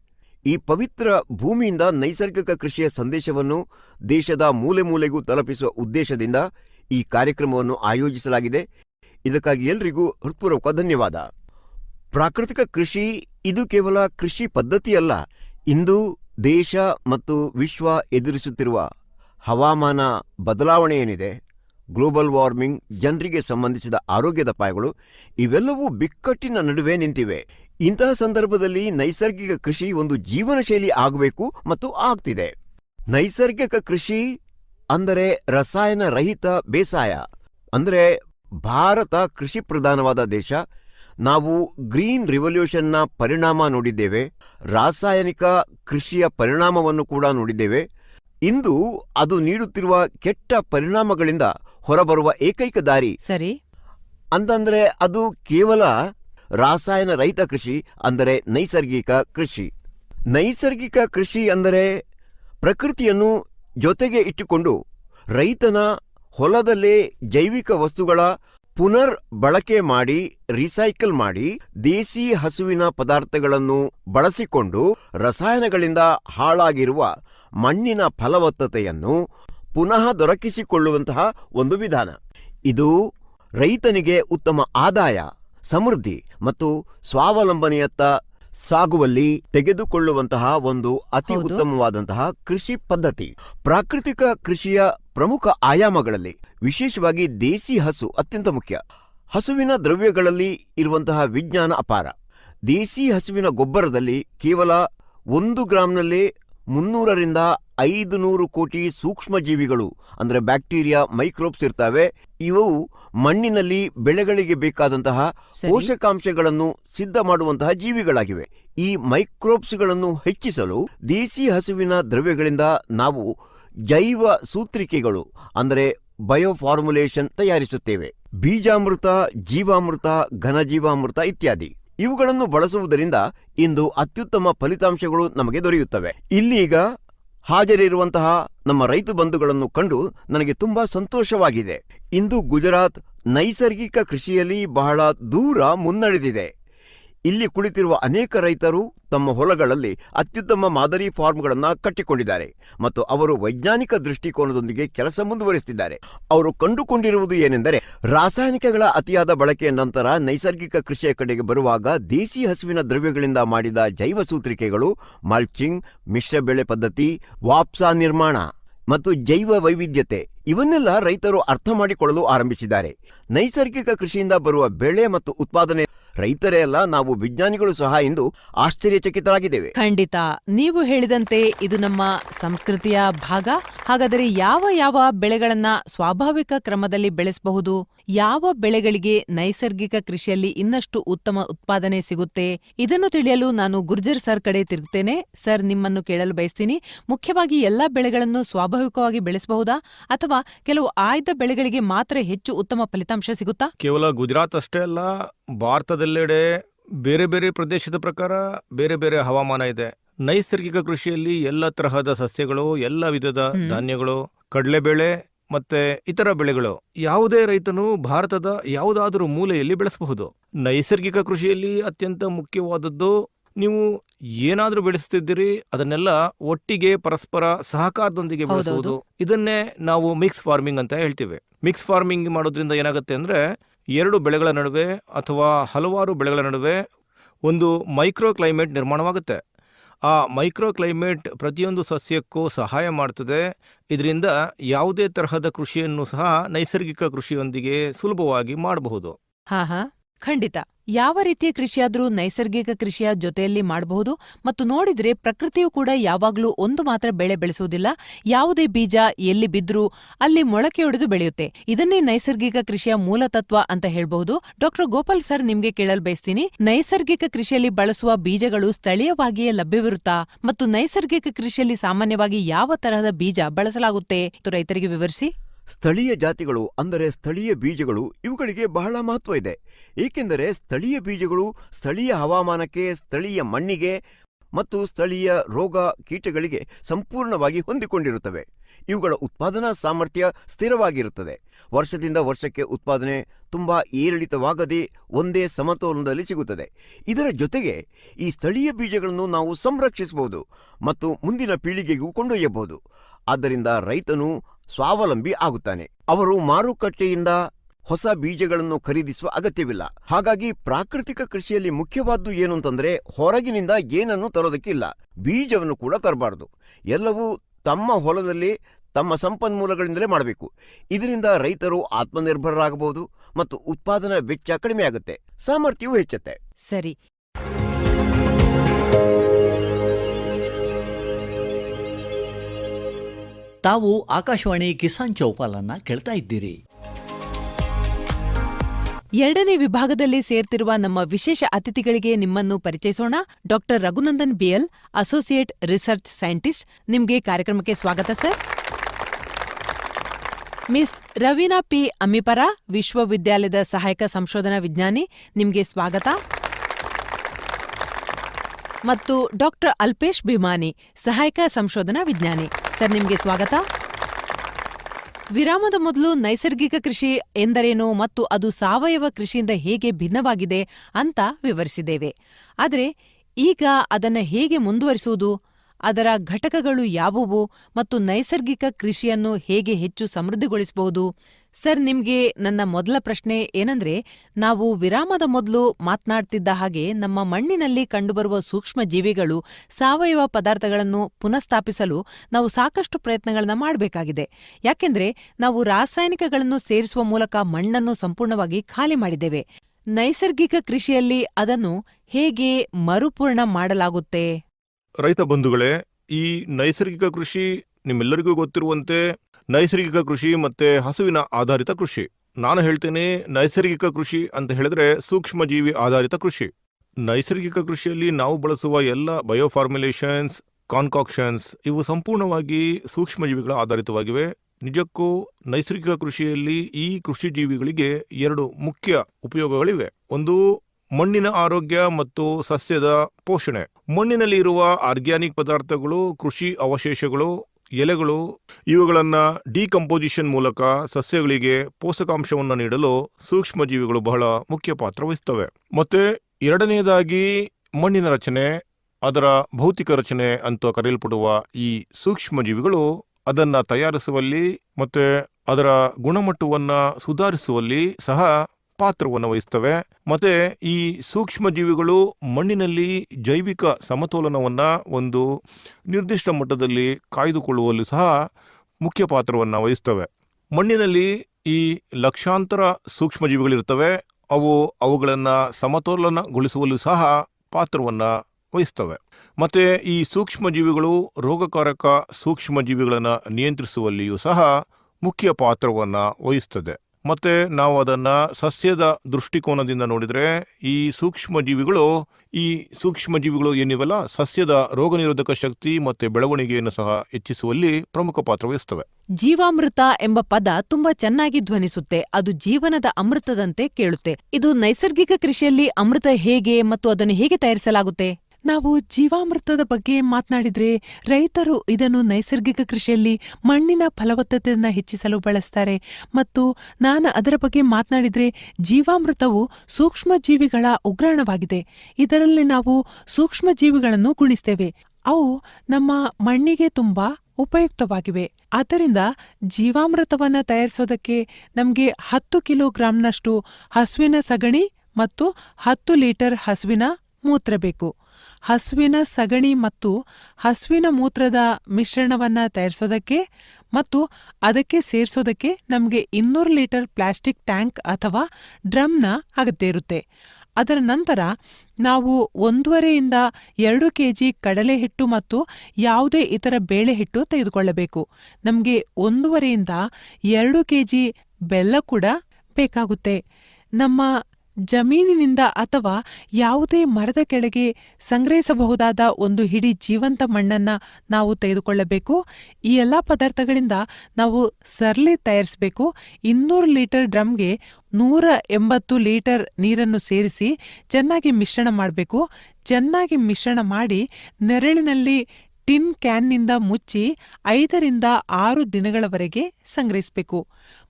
ಈ ಪವಿತ್ರ ಭೂಮಿಯಿಂದ ನೈಸರ್ಗಿಕ ಕೃಷಿಯ ಸಂದೇಶವನ್ನು ದೇಶದ ಮೂಲೆ ಮೂಲೆಗೂ ತಲುಪಿಸುವ ಉದ್ದೇಶದಿಂದ ಈ ಕಾರ್ಯಕ್ರಮವನ್ನು ಆಯೋಜಿಸಲಾಗಿದೆ. ಇದಕ್ಕಾಗಿ ಎಲ್ರಿಗೂ ಹೃತ್ಪೂರ್ವಕ ಧನ್ಯವಾದ. ಪ್ರಾಕೃತಿಕ ಕೃಷಿ ಇದು ಕೇವಲ ಕೃಷಿ ಪದ್ಧತಿಯಲ್ಲ, ಇಂದು ದೇಶ ಮತ್ತು ವಿಶ್ವ ಎದುರಿಸುತ್ತಿರುವ ಹವಾಮಾನ ಬದಲಾವಣೆ ಏನಿದೆ ಗ್ಲೋಬಲ್ ವಾರ್ಮಿಂಗ್, ಜನರಿಗೆ ಸಂಬಂಧಿಸಿದ ಆರೋಗ್ಯದ ಅಪಾಯಗಳು ಇವೆಲ್ಲವೂ ಬಿಕ್ಕಟ್ಟಿನ ನಡುವೆ ನಿಂತಿವೆ. ಇಂತಹ ಸಂದರ್ಭದಲ್ಲಿ ನೈಸರ್ಗಿಕ ಕೃಷಿ ಒಂದು ಜೀವನ ಶೈಲಿ ಆಗಬೇಕು ಮತ್ತು ಆಗ್ತಿದೆ. ನೈಸರ್ಗಿಕ ಕೃಷಿ ಅಂದರೆ ರಸಾಯನ ರಹಿತ ಬೇಸಾಯ. ಅಂದರೆ ಭಾರತ ಕೃಷಿ ಪ್ರಧಾನವಾದ ದೇಶ. ನಾವು ಗ್ರೀನ್ ರಿವಲ್ಯೂಷನ್ನ ಪರಿಣಾಮ ನೋಡಿದ್ದೇವೆ. ರಾಸಾಯನಿಕ ಕೃಷಿಯ ಪರಿಣಾಮವನ್ನು ಕೂಡ ನೋಡಿದ್ದೇವೆ. ಇಂದು ಅದು ನೀಡುತ್ತಿರುವ ಕೆಟ್ಟ ಪರಿಣಾಮಗಳಿಂದ ಹೊರಬರುವ ಏಕೈಕ ದಾರಿ. ಸರಿ. ಅಂತಂದ್ರೆ ಅದು ಕೇವಲ ರಾಸಾಯನ ರಹಿತ ಕೃಷಿ ಅಂದರೆ ನೈಸರ್ಗಿಕ ಕೃಷಿ. ನೈಸರ್ಗಿಕ ಕೃಷಿ ಅಂದರೆ ಪ್ರಕೃತಿಯನ್ನು ಜೊತೆಗೆ ಇಟ್ಟುಕೊಂಡು ರೈತನ ಹೊಲದಲ್ಲೇ ಜೈವಿಕ ವಸ್ತುಗಳ ಪುನರ್ ಬಳಕೆ ಮಾಡಿ, ರಿಸೈಕಲ್ ಮಾಡಿ, ದೇಸಿ ಹಸುವಿನ ಪದಾರ್ಥಗಳನ್ನು ಬಳಸಿಕೊಂಡು ರಸಾಯನಗಳಿಂದ ಹಾಳಾಗಿರುವ ಮಣ್ಣಿನ ಫಲವತ್ತತೆಯನ್ನು ಪುನಃ ದೊರಕಿಸಿಕೊಳ್ಳುವಂತಹ ಒಂದು ವಿಧಾನ. ಇದು ರೈತನಿಗೆ ಉತ್ತಮ ಆದಾಯ. ಸಮೃದ್ಧಿ ಮತ್ತು ಸ್ವಾವಲಂಬನೆಯತ್ತ ಸಾಗುವಲ್ಲಿ ತೆಗೆದುಕೊಳ್ಳುವಂತಹ ಒಂದು ಅತಿ ಉತ್ತಮವಾದಂತಹ ಕೃಷಿ ಪದ್ಧತಿ. ಪ್ರಾಕೃತಿಕ ಕೃಷಿಯ ಪ್ರಮುಖ ಆಯಾಮಗಳಲ್ಲಿ ವಿಶೇಷವಾಗಿ ದೇಸಿ ಹಸು ಅತ್ಯಂತ ಮುಖ್ಯ. ಹಸುವಿನ ದ್ರವ್ಯಗಳಲ್ಲಿ ಇರುವಂತಹ ವಿಜ್ಞಾನ ಅಪಾರ. ದೇಸಿ ಹಸುವಿನ ಗೊಬ್ಬರದಲ್ಲಿ ಕೇವಲ ಒಂದು ಗ್ರಾಂನಲ್ಲೇ ಮುನ್ನೂರರಿಂದ ಐದು ನೂರು ಕೋಟಿ ಸೂಕ್ಷ್ಮ ಜೀವಿಗಳು ಅಂದರೆ ಬ್ಯಾಕ್ಟೀರಿಯಾ ಮೈಕ್ರೋಬ್ಸ್ ಇರ್ತವೆ. ಇವು ಮಣ್ಣಿನಲ್ಲಿ ಬೆಳೆಗಳಿಗೆ ಬೇಕಾದಂತಹ ಪೋಷಕಾಂಶಗಳನ್ನು ಸಿದ್ಧ ಮಾಡುವಂತಹ ಜೀವಿಗಳಾಗಿವೆ. ಈ ಮೈಕ್ರೋಬ್ಸ್ಗಳನ್ನು ಹೆಚ್ಚಿಸಲು ದೇಸಿ ಹಸುವಿನ ದ್ರವ್ಯಗಳಿಂದ ನಾವು ಜೈವ ಸೂತ್ರಿಕೆಗಳು ಅಂದರೆ ಬಯೋಫಾರ್ಮುಲೇಷನ್ ತಯಾರಿಸುತ್ತೇವೆ. ಬೀಜಾಮೃತ ಜೀವಾಮೃತ ಘನಜೀವಾಮೃತ ಇತ್ಯಾದಿ. ಇವುಗಳನ್ನು ಬಳಸುವುದರಿಂದ ಇಂದು ಅತ್ಯುತ್ತಮ ಫಲಿತಾಂಶಗಳು ನಮಗೆ ದೊರೆಯುತ್ತವೆ. ಇಲ್ಲೀಗ ಹಾಜರಿರುವಂತಹ ನಮ್ಮ ರೈತ ಬಂಧುಗಳನ್ನು ಕಂಡು ನನಗೆ ತುಂಬಾ ಸಂತೋಷವಾಗಿದೆ. ಇಂದು ಗುಜರಾತ್ ನೈಸರ್ಗಿಕ ಕೃಷಿಯಲ್ಲಿ ಬಹಳ ದೂರ ಮುನ್ನಡೆದಿದೆ. ಇಲ್ಲಿ ಕುಳಿತಿರುವ ಅನೇಕ ರೈತರು ತಮ್ಮ ಹೊಲಗಳಲ್ಲಿ ಅತ್ಯುತ್ತಮ ಮಾದರಿ ಫಾರ್ಮ್ಗಳನ್ನು ಕಟ್ಟಿಕೊಂಡಿದ್ದಾರೆ ಮತ್ತು ಅವರು ವೈಜ್ಞಾನಿಕ ದೃಷ್ಟಿಕೋನದೊಂದಿಗೆ ಕೆಲಸ ಮುಂದುವರಿಸುತ್ತಿದ್ದಾರೆ ಅವರು ಕಂಡುಕೊಂಡಿರುವುದು ಏನೆಂದರೆ, ರಾಸಾಯನಿಕಗಳ ಅತಿಯಾದ ಬಳಕೆಯ ನಂತರ ನೈಸರ್ಗಿಕ ಕೃಷಿಯ ಕಡೆಗೆ ಬರುವಾಗ ದೇಸಿ ಹಸುವಿನ ದ್ರವ್ಯಗಳಿಂದ ಮಾಡಿದ ಜೈವ ಸೂತ್ರಿಕೆಗಳು ಮಲ್ಚಿಂಗ್ ಮಿಶ್ರ ಬೆಳೆ ಪದ್ಧತಿ, ವಾಪ್ಸಾ ನಿರ್ಮಾಣ ಮತ್ತು ಜೈವ ವೈವಿಧ್ಯತೆ ಇವನ್ನೆಲ್ಲ ರೈತರು ಅರ್ಥ ಮಾಡಿಕೊಳ್ಳಲು ಆರಂಭಿಸಿದ್ದಾರೆ. ನೈಸರ್ಗಿಕ ಕೃಷಿಯಿಂದ ಬರುವ ಬೆಳೆ ಮತ್ತು ಉತ್ಪಾದನೆ ರೈತರೇ ಅಲ್ಲ ನಾವು ವಿಜ್ಞಾನಿಗಳು ಸಹ ಎಂದು ಆಶ್ಚರ್ಯಚಕಿತರಾಗಿದ್ದೇವೆ. ಖಂಡಿತ. ನೀವು ಹೇಳಿದಂತೆ ಇದು ನಮ್ಮ ಸಂಸ್ಕೃತಿಯ ಭಾಗ. ಹಾಗಾದರೆ ಯಾವ ಯಾವ ಬೆಳೆಗಳನ್ನ ಸ್ವಾಭಾವಿಕ ಕ್ರಮದಲ್ಲಿ ಬೆಳೆಸಬಹುದು? ಯಾವ ಬೆಳೆಗಳಿಗೆ ನೈಸರ್ಗಿಕ ಕೃಷಿಯಲ್ಲಿ ಇನ್ನಷ್ಟು ಉತ್ತಮ ಉತ್ಪಾದನೆ ಸಿಗುತ್ತೆ? ಇದನ್ನು ತಿಳಿಯಲು ನಾನು ಗುರ್ಜರ್ ಸರ್ ಕಡೆ ತಿರುಗುತ್ತೇನೆ ಸರ್ ನಿಮ್ಮನ್ನು ಕೇಳಲು ಬಯಸ್ತೀನಿ. ಮುಖ್ಯವಾಗಿ ಎಲ್ಲಾ ಬೆಳೆಗಳನ್ನು ಸ್ವಾಭಾವಿಕವಾಗಿ ಬೆಳೆಸಬಹುದಾ? ಅಥವಾ ಕೆಲವು ಆಯ್ದ ಬೆಳೆಗಳಿಗೆ ಮಾತ್ರ ಹೆಚ್ಚು ಉತ್ತಮ ಫಲಿತಾಂಶ ಸಿಗುತ್ತಾ? ಕೇವಲ ಗುಜರಾತ್ ಅಷ್ಟೇ ಅಲ್ಲ ಭಾರತದೆಲ್ಲೆಡೆ ಬೇರೆ ಬೇರೆ ಪ್ರದೇಶದ ಪ್ರಕಾರ ಬೇರೆ ಬೇರೆ ಹವಾಮಾನ ಇದೆ. ನೈಸರ್ಗಿಕ ಕೃಷಿಯಲ್ಲಿ ಎಲ್ಲ ತರಹದ ಸಸ್ಯಗಳು ಎಲ್ಲ ವಿಧದ ಧಾನ್ಯಗಳು ಕಡಲೆ ಕಡಲೆಬೇಳೆ ಮತ್ತೆ ಇತರ ಬೆಳೆಗಳು ಯಾವುದೇ ರೈತನು ಭಾರತದ ಯಾವುದಾದರೂ ಮೂಲೆಯಲ್ಲಿ ಬೆಳೆಸಬಹುದು. ನೈಸರ್ಗಿಕ ಕೃಷಿಯಲ್ಲಿ ಅತ್ಯಂತ ಮುಖ್ಯವಾದದ್ದು ನೀವು ಏನಾದರೂ ಬೆಳೆಸ್ತಿದ್ದೀರಿ ಅದನ್ನೆಲ್ಲ ಒಟ್ಟಿಗೆ ಪರಸ್ಪರ ಸಹಕಾರದೊಂದಿಗೆ ಬೆಳೆಸುವುದು. ಇದನ್ನೇ ನಾವು ಮಿಕ್ಸ್ ಫಾರ್ಮಿಂಗ್ ಅಂತ ಹೇಳ್ತೀವಿ. ಮಿಕ್ಸ್ ಫಾರ್ಮಿಂಗ್ ಮಾಡೋದ್ರಿಂದ ಏನಾಗುತ್ತೆ ಅಂದ್ರೆ ಎರಡು ಬೆಳೆಗಳ ನಡುವೆ ಅಥವಾ ಹಲವಾರು ಬೆಳೆಗಳ ನಡುವೆ ಒಂದು ಮೈಕ್ರೋ ಕ್ಲೈಮೇಟ್ ನಿರ್ಮಾಣವಾಗುತ್ತೆ. ಆ ಮೈಕ್ರೋ ಕ್ಲೈಮೇಟ್ ಪ್ರತಿಯೊಂದು ಸಸ್ಯಕ್ಕೂ ಸಹಾಯ ಮಾಡ್ತದೆ. ಇದರಿಂದ ಯಾವುದೇ ತರಹದ ಕೃಷಿಯನ್ನು ಸಹ ನೈಸರ್ಗಿಕ ಕೃಷಿಯೊಂದಿಗೆ ಸುಲಭವಾಗಿ ಮಾಡಬಹುದು. ಹಾ ಹಾ. ಖಂಡಿತ. ಯಾವ ರೀತಿಯ ಕೃಷಿಯಾದರೂ ನೈಸರ್ಗಿಕ ಕೃಷಿಯ ಜೊತೆಯಲ್ಲಿ ಮಾಡಬಹುದು ಮತ್ತು ನೋಡಿದ್ರೆ ಪ್ರಕೃತಿಯು ಕೂಡ ಯಾವಾಗಲೂ ಒಂದು ಮಾತ್ರ ಬೆಳೆ ಬೆಳೆಸುವುದಿಲ್ಲ. ಯಾವುದೇ ಬೀಜ ಎಲ್ಲಿ ಬಿದ್ದರೂ ಅಲ್ಲಿ ಮೊಳಕೆ ಒಡೆದು ಬೆಳೆಯುತ್ತೆ. ಇದನ್ನೇ ನೈಸರ್ಗಿಕ ಕೃಷಿಯ ಮೂಲ ತತ್ವ ಅಂತ ಹೇಳಬಹುದು. ಡಾಕ್ಟರ್ ಗೋಪಾಲ್ ಸರ್ ನಿಮ್ಗೆ ಕೇಳಲು ಬಯಸ್ತೀನಿ, ನೈಸರ್ಗಿಕ ಕೃಷಿಯಲ್ಲಿ ಬಳಸುವ ಬೀಜಗಳು ಸ್ಥಳೀಯವಾಗಿಯೇ ಲಭ್ಯವಿರುತ್ತಾ ಮತ್ತು ನೈಸರ್ಗಿಕ ಕೃಷಿಯಲ್ಲಿ ಸಾಮಾನ್ಯವಾಗಿ ಯಾವ ತರಹದ ಬೀಜ ಬಳಸಲಾಗುತ್ತೆ? ರೈತರಿಗೆ ವಿವರಿಸಿ. ಸ್ಥಳೀಯ ಜಾತಿಗಳು ಅಂದರೆ ಸ್ಥಳೀಯ ಬೀಜಗಳು ಇವುಗಳಿಗೆ ಬಹಳ ಮಹತ್ವ ಇದೆ. ಏಕೆಂದರೆ ಸ್ಥಳೀಯ ಬೀಜಗಳು ಸ್ಥಳೀಯ ಹವಾಮಾನಕ್ಕೆ, ಸ್ಥಳೀಯ ಮಣ್ಣಿಗೆ ಮತ್ತು ಸ್ಥಳೀಯ ರೋಗ ಕೀಟಗಳಿಗೆ ಸಂಪೂರ್ಣವಾಗಿ ಹೊಂದಿಕೊಂಡಿರುತ್ತವೆ. ಇವುಗಳ ಉತ್ಪಾದನಾ ಸಾಮರ್ಥ್ಯ ಸ್ಥಿರವಾಗಿರುತ್ತದೆ. ವರ್ಷದಿಂದ ವರ್ಷಕ್ಕೆ ಉತ್ಪಾದನೆ ತುಂಬ ಏರಿಳಿತವಾಗದೆ ಒಂದೇ ಸಮತೋಲನದಲ್ಲಿ ಸಿಗುತ್ತದೆ. ಇದರ ಜೊತೆಗೆ ಈ ಸ್ಥಳೀಯ ಬೀಜಗಳನ್ನು ನಾವು ಸಂರಕ್ಷಿಸಬಹುದು ಮತ್ತು ಮುಂದಿನ ಪೀಳಿಗೆಗೂ ಕೊಂಡೊಯ್ಯಬಹುದು. ಆದ್ದರಿಂದ ರೈತನು ಸ್ವಾವಲಂಬಿ ಆಗುತ್ತಾನೆ. ಅವರು ಮಾರುಕಟ್ಟೆಯಿಂದ ಹೊಸ ಬೀಜಗಳನ್ನು ಖರೀದಿಸುವ ಅಗತ್ಯವಿಲ್ಲ. ಹಾಗಾಗಿ ಪ್ರಾಕೃತಿಕ ಕೃಷಿಯಲ್ಲಿ ಮುಖ್ಯವಾದ್ದು ಏನು ಅಂತಂದ್ರೆ ಹೊರಗಿನಿಂದ ಏನನ್ನು ತರೋದಕ್ಕಿಲ್ಲ. ಬೀಜವನ್ನು ಕೂಡ ತರಬಾರದು. ಎಲ್ಲವೂ ತಮ್ಮ ಹೊಲದಲ್ಲಿ, ತಮ್ಮ ಸಂಪನ್ಮೂಲಗಳಿಂದಲೇ ಮಾಡಬೇಕು. ಇದರಿಂದ ರೈತರು ಆತ್ಮನಿರ್ಭರರಾಗಬಹುದು ಮತ್ತು ಉತ್ಪಾದನಾ ವೆಚ್ಚ ಕಡಿಮೆಯಾಗುತ್ತೆ. ಸಾಮರ್ಥ್ಯವೂ ಹೆಚ್ಚುತ್ತೆ. ಸರಿ. ತಾವು ಆಕಾಶವಾಣಿ ಕಿಸಾನ್ ಚೌಪಾಲನ್ನ ಕೇಳ್ತಾ ಇದ್ದೀರಿ. ಎರಡನೇ ವಿಭಾಗದಲ್ಲಿ ಸೇರ್ತಿರುವ ನಮ್ಮ ವಿಶೇಷ ಅತಿಥಿಗಳಿಗೆ ನಿಮ್ಮನ್ನು ಪರಿಚಯಿಸೋಣ. Doctor Raghunandan B L, associate research scientist. ನಿಮಗೆ ಕಾರ್ಯಕ್ರಮಕ್ಕೆ ಸ್ವಾಗತ ಸರ್. Miss Raveena P. ಅಮಿಪರ ವಿಶ್ವವಿದ್ಯಾಲಯದ ಸಹಾಯಕ ಸಂಶೋಧನಾ ವಿಜ್ಞಾನಿ. ನಿಮಗೆ ಸ್ವಾಗತ. ಮತ್ತು ಡಾಕ್ಟರ್ ಅಲ್ಪೇಶ್ ಭಿಮಾನಿ, ಸಹಾಯಕ ಸಂಶೋಧನಾ ವಿಜ್ಞಾನಿ. ಸರ್, ನಿಮಗೆ ಸ್ವಾಗತ. ವಿರಾಮದ ಮೊದಲು ನೈಸರ್ಗಿಕ ಕೃಷಿ ಎಂದರೇನು ಮತ್ತು ಅದು ಸಾವಯವ ಕೃಷಿಯಿಂದ ಹೇಗೆ ಭಿನ್ನವಾಗಿದೆ ಅಂತ ವಿವರಿಸಿದ್ದೇವೆ. ಆದರೆ ಈಗ ಅದನ್ನು ಹೇಗೆ ಮುಂದುವರಿಸುವುದು, ಅದರ ಘಟಕಗಳು ಯಾವುವು ಮತ್ತು ನೈಸರ್ಗಿಕ ಕೃಷಿಯನ್ನು ಹೇಗೆ ಹೆಚ್ಚು ಸಮೃದ್ಧಿಗೊಳಿಸಬಹುದು ಸರ್, ನಿಮ್ಗೆ ನನ್ನ ಮೊದಲ ಪ್ರಶ್ನೆ ಏನಂದ್ರೆ, ನಾವು ವಿರಾಮದ ಮೊದಲು ಮಾತನಾಡ್ತಿದ್ದ ಹಾಗೆ ನಮ್ಮ ಮಣ್ಣಿನಲ್ಲಿ ಕಂಡುಬರುವ ಸೂಕ್ಷ್ಮ ಜೀವಿಗಳು ಸಾವಯವ ಪದಾರ್ಥಗಳನ್ನು ಪುನಃಸ್ಥಾಪಿಸಲು ನಾವು ಸಾಕಷ್ಟು ಪ್ರಯತ್ನಗಳನ್ನು ಮಾಡಬೇಕಾಗಿದೆ. ಯಾಕೆಂದ್ರೆ, ನಾವು ರಾಸಾಯನಿಕಗಳನ್ನು ಸೇರಿಸುವ ಮೂಲಕ ಮಣ್ಣನ್ನು ಸಂಪೂರ್ಣವಾಗಿ ಖಾಲಿ ಮಾಡಿದ್ದೇವೆ. ನೈಸರ್ಗಿಕ ಕೃಷಿಯಲ್ಲಿ ಅದನ್ನು ಹೇಗೆ ಮರುಪೂರ್ಣ ಮಾಡಲಾಗುತ್ತೆ? ರೈತ ಬಂಧುಗಳೇ, ಈ ನೈಸರ್ಗಿಕ ಕೃಷಿ ನಿಮ್ಮೆಲ್ಲರಿಗೂ ಗೊತ್ತಿರುವಂತೆ ನೈಸರ್ಗಿಕ ಕೃಷಿ ಮತ್ತೆ ಹಸುವಿನ ಆಧಾರಿತ ಕೃಷಿ. ನಾನು ಹೇಳ್ತೇನೆ ನೈಸರ್ಗಿಕ ಕೃಷಿ ಅಂತ ಹೇಳಿದ್ರೆ ಸೂಕ್ಷ್ಮಜೀವಿ ಆಧಾರಿತ ಕೃಷಿ. ನೈಸರ್ಗಿಕ ಕೃಷಿಯಲ್ಲಿ ನಾವು ಬಳಸುವ ಎಲ್ಲ ಬಯೋಫಾರ್ಮುಲೇಷನ್ಸ್, ಕಾನ್ಕಾಕ್ಷನ್ಸ್ ಇವು ಸಂಪೂರ್ಣವಾಗಿ ಸೂಕ್ಷ್ಮಜೀವಿಗಳ ಆಧಾರಿತವಾಗಿವೆ. ನಿಜಕ್ಕೂ ನೈಸರ್ಗಿಕ ಕೃಷಿಯಲ್ಲಿ ಈ ಕೃಷಿ ಜೀವಿಗಳಿಗೆ ಎರಡು ಮುಖ್ಯ ಉಪಯೋಗಗಳಿವೆ. ಒಂದು, ಮಣ್ಣಿನ ಆರೋಗ್ಯ ಮತ್ತು ಸಸ್ಯದ ಪೋಷಣೆ. ಮಣ್ಣಿನಲ್ಲಿ ಇರುವ ಆರ್ಗ್ಯಾನಿಕ್ ಪದಾರ್ಥಗಳು, ಕೃಷಿ ಅವಶೇಷಗಳು ಎಲೆಗಳು ಇವುಗಳನ್ನು ಡಿಕಂಪೋಸಿಷನ್ ಮೂಲಕ ಸಸ್ಯಗಳಿಗೆ ಪೋಷಕಾಂಶವನ್ನು ನೀಡಲು ಸೂಕ್ಷ್ಮಜೀವಿಗಳು ಬಹಳ ಮುಖ್ಯ ಪಾತ್ರ ವಹಿಸ್ತವೆ. ಮತ್ತೆ ಎರಡನೆಯದಾಗಿ ಮಣ್ಣಿನ ರಚನೆ, ಅದರ ಭೌತಿಕ ರಚನೆ ಅಂತ ಕರೆಯಲ್ಪಡುವ ಈ ಸೂಕ್ಷ್ಮಜೀವಿಗಳು ಅದನ್ನು ತಯಾರಿಸುವಲ್ಲಿ ಮತ್ತೆ ಅದರ ಗುಣಮಟ್ಟವನ್ನು ಸುಧಾರಿಸುವಲ್ಲಿ ಸಹ ಪಾತ್ರವನ್ನು ವಹಿಸ್ತವೆ. ಮತ್ತೆ ಈ ಸೂಕ್ಷ್ಮ ಜೀವಿಗಳು ಮಣ್ಣಿನಲ್ಲಿ ಜೈವಿಕ ಸಮತೋಲನವನ್ನ ಒಂದು ನಿರ್ದಿಷ್ಟ ಮಟ್ಟದಲ್ಲಿ ಕಾಯ್ದುಕೊಳ್ಳುವಲ್ಲಿ ಸಹ ಮುಖ್ಯ ಪಾತ್ರವನ್ನು ವಹಿಸ್ತವೆ. ಮಣ್ಣಿನಲ್ಲಿ ಈ ಲಕ್ಷಾಂತರ ಸೂಕ್ಷ್ಮ ಜೀವಿಗಳಿರ್ತವೆ ಅವು ಅವುಗಳನ್ನು ಸಮತೋಲನಗೊಳಿಸುವಲ್ಲೂ ಸಹ ಪಾತ್ರವನ್ನು ವಹಿಸ್ತವೆ. ಮತ್ತೆ ಈ ಸೂಕ್ಷ್ಮ ಜೀವಿಗಳು ರೋಗಕಾರಕ ಸೂಕ್ಷ್ಮ ಜೀವಿಗಳನ್ನು ನಿಯಂತ್ರಿಸುವಲ್ಲಿಯೂ ಸಹ ಮುಖ್ಯ ಪಾತ್ರವನ್ನು ವಹಿಸ್ತದೆ. ಮತ್ತೆ ನಾವು ಅದನ್ನ ಸಸ್ಯದ ದೃಷ್ಟಿಕೋನದಿಂದ ನೋಡಿದ್ರೆ ಈ ಸೂಕ್ಷ್ಮ ಜೀವಿಗಳು ಈ ಸೂಕ್ಷ್ಮ ಜೀವಿಗಳು ಏನಿವೆಲ್ಲ ಸಸ್ಯದ ರೋಗ ನಿರೋಧಕ ಶಕ್ತಿ ಮತ್ತೆ ಬೆಳವಣಿಗೆಯನ್ನು ಸಹ ಹೆಚ್ಚಿಸುವಲ್ಲಿ ಪ್ರಮುಖ ಪಾತ್ರ ವಹಿಸ್ತವೆ. ಜೀವಾಮೃತ ಎಂಬ ಪದ ತುಂಬಾ ಚೆನ್ನಾಗಿ ಧ್ವನಿಸುತ್ತೆ. ಅದು ಜೀವನದ ಅಮೃತದಂತೆ ಕೇಳುತ್ತೆ. ಇದು ನೈಸರ್ಗಿಕ ಕೃಷಿಯಲ್ಲಿ ಅಮೃತ ಹೇಗೆ ಮತ್ತು ಅದನ್ನು ಹೇಗೆ ತಯಾರಿಸಲಾಗುತ್ತೆ? ನಾವು ಜೀವಾಮೃತದ ಬಗ್ಗೆ ಮಾತನಾಡಿದ್ರೆ ರೈತರು ಇದನ್ನು ನೈಸರ್ಗಿಕ ಕೃಷಿಯಲ್ಲಿ ಮಣ್ಣಿನ ಫಲವತ್ತತೆಯನ್ನು ಹೆಚ್ಚಿಸಲು ಬಳಸ್ತಾರೆ. ಮತ್ತು ನಾನು ಅದರ ಬಗ್ಗೆ ಮಾತನಾಡಿದ್ರೆ ಜೀವಾಮೃತವು ಸೂಕ್ಷ್ಮ ಜೀವಿಗಳ ಉಗ್ರಾಣವಾಗಿದೆ. ಇದರಲ್ಲಿ ನಾವು ಸೂಕ್ಷ್ಮ ಜೀವಿಗಳನ್ನು ಗುಣಿಸ್ತೇವೆ. ಅವು ನಮ್ಮ ಮಣ್ಣಿಗೆ ತುಂಬಾ ಉಪಯುಕ್ತವಾಗಿವೆ. ಆದ್ದರಿಂದ ಜೀವಾಮೃತವನ್ನು ತಯಾರಿಸೋದಕ್ಕೆ ನಮಗೆ ಹತ್ತು ಕಿಲೋಗ್ರಾಂನಷ್ಟು ಹಸುವಿನ ಸಗಣಿ ಮತ್ತು ಹತ್ತು ಲೀಟರ್ ಹಸುವಿನ ಮೂತ್ರ ಬೇಕು. ಹಸುವಿನ ಸಗಣಿ ಮತ್ತು ಹಸುವಿನ ಮೂತ್ರದ ಮಿಶ್ರಣವನ್ನ ತಯಾರಿಸೋದಕ್ಕೆ ಮತ್ತು ಅದಕ್ಕೆ ಸೇರಿಸೋದಕ್ಕೆ ನಮಗೆ ಇನ್ನೂರು ಲೀಟರ್ ಪ್ಲಾಸ್ಟಿಕ್ ಟ್ಯಾಂಕ್ ಅಥವಾ ಡ್ರಮ್ನ ಅಗತ್ಯ ಇರುತ್ತೆ. ಅದರ ನಂತರ ನಾವು ಒಂದೂವರೆಯಿಂದ ಎರಡು ಕೆಜಿ ಕಡಲೆ ಹಿಟ್ಟು ಮತ್ತು ಯಾವುದೇ ಇತರ ಬೇಳೆ ಹಿಟ್ಟು ತೆಗೆದುಕೊಳ್ಳಬೇಕು. ನಮಗೆ ಒಂದೂವರೆಯಿಂದ ಎರಡು ಕೆಜಿ ಬೆಲ್ಲ ಕೂಡ ಬೇಕಾಗುತ್ತೆ. ನಮ್ಮ ಜಮೀನಿನಿಂದ ಅಥವಾ ಯಾವುದೇ ಮರದ ಕೆಳಗೆ ಸಂಗ್ರಹಿಸಬಹುದಾದ ಒಂದು ಹಿಡಿ ಜೀವಂತ ಮಣ್ಣನ್ನ ನಾವು ತೆಗೆದುಕೊಳ್ಳಬೇಕು. ಈ ಎಲ್ಲ ಪದಾರ್ಥಗಳಿಂದ ನಾವು ಸರ್ಲಿ ತಯಾರಿಸಬೇಕು. ಇನ್ನೂರು ಲೀಟರ್ ಡ್ರಮ್ಗೆ ನೂರ ಎಂಬತ್ತು ಲೀಟರ್ ನೀರನ್ನು ಸೇರಿಸಿ ಚೆನ್ನಾಗಿ ಮಿಶ್ರಣ ಮಾಡಬೇಕು. ಚೆನ್ನಾಗಿ ಮಿಶ್ರಣ ಮಾಡಿ ನೆರಳಿನಲ್ಲಿ ಟಿನ್ ಕ್ಯಾನ್ನಿಂದ ಮುಚ್ಚಿ ಐದರಿಂದ ಆರು ದಿನಗಳವರೆಗೆ ಸಂಗ್ರಹಿಸಬೇಕು.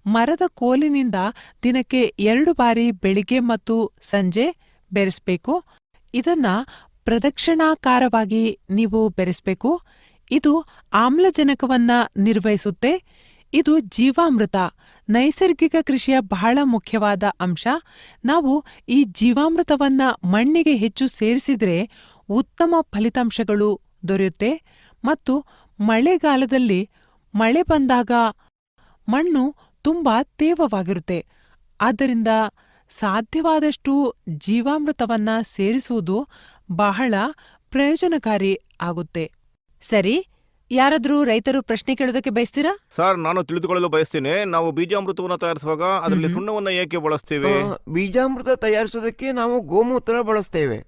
ಮರದ ಕೋಲಿನಿಂದ ದಿನಕ್ಕೆ ಎರಡು ಬಾರಿ ಬೆಳಿಗ್ಗೆ ಮತ್ತು ಸಂಜೆ ಬೆರೆಸಬೇಕು. ಇದನ್ನ ಪ್ರದಕ್ಷಿಣಾಕಾರವಾಗಿ ನೀವು ಬೆರೆಸಬೇಕು. ಇದು ಆಮ್ಲಜನಕವನ್ನ ನಿರ್ವಹಿಸುತ್ತೆ. ಇದು ಜೀವಾಮೃತ, ನೈಸರ್ಗಿಕ ಕೃಷಿಯ ಬಹಳ ಮುಖ್ಯವಾದ ಅಂಶ. ನಾವು ಈ ಜೀವಾಮೃತವನ್ನ ಮಣ್ಣಿಗೆ ಹೆಚ್ಚು ಸೇರಿಸಿದರೆ ಉತ್ತಮ ಫಲಿತಾಂಶಗಳು ದೊರೆಯುತ್ತೆ. ಮತ್ತು ಮಳೆಗಾಲದಲ್ಲಿ ಮಳೆ ಬಂದಾಗ ಮಣ್ಣು ತುಂಬಾ ತೇವವಾಗಿರುತ್ತೆ. ಆದ್ದರಿಂದ ಸಾಧ್ಯವಾದಷ್ಟು ಜೀವಾಮೃತವನ್ನ ಸೇರಿಸುವುದು ಬಹಳ ಪ್ರಯೋಜನಕಾರಿ ಆಗುತ್ತೆ. ಸರಿ ಯಾರಾದ್ರೂ ರೈತರು ಪ್ರಶ್ನೆ ಕೇಳೋದಕ್ಕೆ ಬಯಸ್ತೀರಾ? ಸರ್ ನಾನು ತಿಳಿದುಕೊಳ್ಳಲು ಬಯಸ್ತೀನಿ. ನಾವು ಬೀಜಾಮೃತವನ್ನು ತಯಾರಿಸುವಾಗ ಅದರಲ್ಲಿ ಸುಣ್ಣವನ್ನು ಏಕೆ ಬಳಸ್ತೀವಿ? ಆ, ಬೀಜಾಮೃತ ತಯಾರಿಸೋದಕ್ಕೆ ನಾವು ಗೋಮೂತ್ರ ಬಳಸ್ತೇವೆ.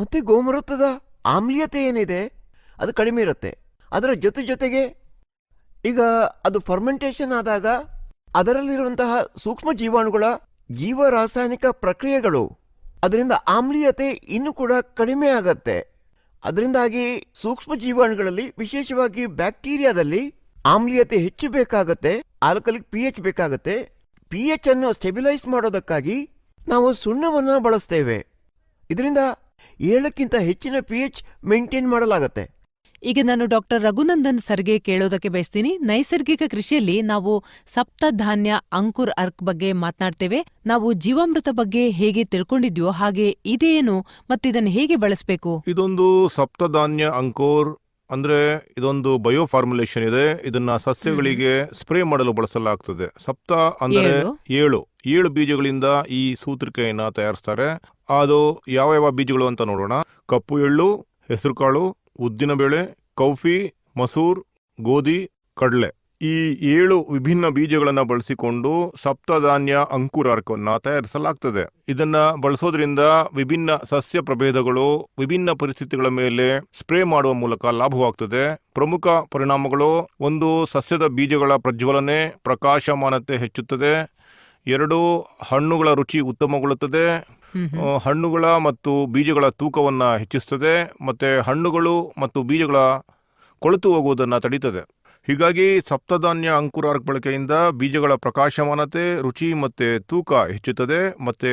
ಮತ್ತೆ ಗೋಮೂತ್ರದ ಆಮ್ಲೀಯತೆ ಏನಿದೆ? ಅದು ಕಡಿಮೆ ಇರುತ್ತೆ. ಅದರ ಜೊತೆ ಜೊತೆಗೆ ಈಗ ಅದು ಫರ್ಮೆಂಟೇಷನ್ ಆದಾಗ ಅದರಲ್ಲಿರುವಂತಹ ಸೂಕ್ಷ್ಮ ಜೀವಾಣುಗಳ ಜೀವ ರಾಸಾಯನಿಕ ಪ್ರಕ್ರಿಯೆಗಳು ಅದರಿಂದ ಆಮ್ಲೀಯತೆ ಇನ್ನೂ ಕೂಡ ಕಡಿಮೆ ಆಗತ್ತೆ. ಅದರಿಂದಾಗಿ ಸೂಕ್ಷ್ಮ ಜೀವಾಣುಗಳಲ್ಲಿ, ವಿಶೇಷವಾಗಿ ಬ್ಯಾಕ್ಟೀರಿಯಾದಲ್ಲಿ ಆಮ್ಲೀಯತೆ ಹೆಚ್ಚು ಬೇಕಾಗತ್ತೆ, ಆಲ್ಕಲಿಕ್ ಪಿ ಎಚ್ ಬೇಕಾಗತ್ತೆ. ಪಿ ಎಚ್ ಅನ್ನು ಸ್ಟೆಬಿಲೈಸ್ ಮಾಡೋದಕ್ಕಾಗಿ ನಾವು ಸುಣ್ಣವನ್ನು ಬಳಸ್ತೇವೆ. ಇದರಿಂದ ಏಳಕ್ಕಿಂತ ಹೆಚ್ಚಿನ ಪಿ ಎಚ್ ಮೇಂಟೈನ್ ಮಾಡಲಾಗತ್ತೆ. ಈಗ ನಾನು ಡಾಕ್ಟರ್ ರಘುನಂದನ್ ಸರ್ಗೆ ಕೇಳೋದಕ್ಕೆ ಬಯಸ್ತೀನಿ. ನೈಸರ್ಗಿಕ ಕೃಷಿಯಲ್ಲಿ ನಾವು ಸಪ್ತಧಾನ್ಯ ಅಂಕುರ್ ಅರ್ಕ್ ಬಗ್ಗೆ ಮಾತನಾಡ್ತೇವೆ. ನಾವು ಜೀವಾಮೃತ ಬಗ್ಗೆ ಹೇಗೆ ತಿಳ್ಕೊಂಡಿದ್ಯೋ ಹಾಗೆ ಇದೇನು ಮತ್ತಿದನ್ನು ಹೇಗೆ ಬಳಸಬೇಕು? ಇದೊಂದು ಸಪ್ತಧಾನ್ಯ ಅಂಕುರ್ ಅಂದ್ರೆ ಇದೊಂದು ಬಯೋ ಫಾರ್ಮುಲೇಷನ್ ಇದೆ. ಇದನ್ನ ಸಸ್ಯಗಳಿಗೆ ಸ್ಪ್ರೇ ಮಾಡಲು ಬಳಸಲಾಗ್ತದೆ. ಸಪ್ತ ಅಂದರೆ. ಏಳು. ಏಳು. ಬೀಜಗಳಿಂದ ಈ ಸೂತ್ರಿಕೆಯನ್ನ ತಯಾರಿಸ್ತಾರೆ. ಅದು ಯಾವ ಯಾವ ಬೀಜಗಳು ಅಂತ ನೋಡೋಣ. ಕಪ್ಪು ಎಳ್ಳು ಹೆಸರುಕಾಳು ಉದ್ದಿನಬೇಳೆ ಕೌಫಿ, ಮಸೂರ್, ಗೋಧಿ, ಕಡಲೆ ಈ ಏಳು ವಿಭಿನ್ನ ಬೀಜಗಳನ್ನು ಬಳಸಿಕೊಂಡು ಸಪ್ತಧಾನ್ಯ ಅಂಕುರಾರ್ಕವನ್ನು ತಯಾರಿಸಲಾಗ್ತದೆ. ಇದನ್ನ ಬಳಸೋದ್ರಿಂದ ವಿಭಿನ್ನ ಸಸ್ಯ ಪ್ರಭೇದಗಳು, ವಿಭಿನ್ನ ಪರಿಸ್ಥಿತಿಗಳ ಮೇಲೆ ಸ್ಪ್ರೇ ಮಾಡುವ ಮೂಲಕ ಲಾಭವಾಗ್ತದೆ. ಪ್ರಮುಖ ಪರಿಣಾಮಗಳು, ಒಂದು ಸಸ್ಯದ ಬೀಜಗಳ ಪ್ರಜ್ವಲನೆ, ಪ್ರಕಾಶಮಾನತೆ ಹೆಚ್ಚುತ್ತದೆ. ಎರಡು, ಹಣ್ಣುಗಳ ರುಚಿ ಉತ್ತಮಗೊಳ್ಳುತ್ತದೆ. ಹಣ್ಣುಗಳ ಮತ್ತು ಬೀಜಗಳ ತೂಕವನ್ನು ಹೆಚ್ಚಿಸ್ತದೆ ಮತ್ತು ಹಣ್ಣುಗಳು ಮತ್ತು ಬೀಜಗಳ ಕೊಳೆತು ಹೋಗುವುದನ್ನು ತಡೀತದೆ. ಹೀಗಾಗಿ ಸಪ್ತಧಾನ್ಯ ಅಂಕುರಾರ್ಕ್ ಬಳಕೆಯಿಂದ ಬೀಜಗಳ ಪ್ರಕಾಶಮಾನತೆ ರುಚಿ ಮತ್ತು ತೂಕ ಹೆಚ್ಚುತ್ತದೆ ಮತ್ತು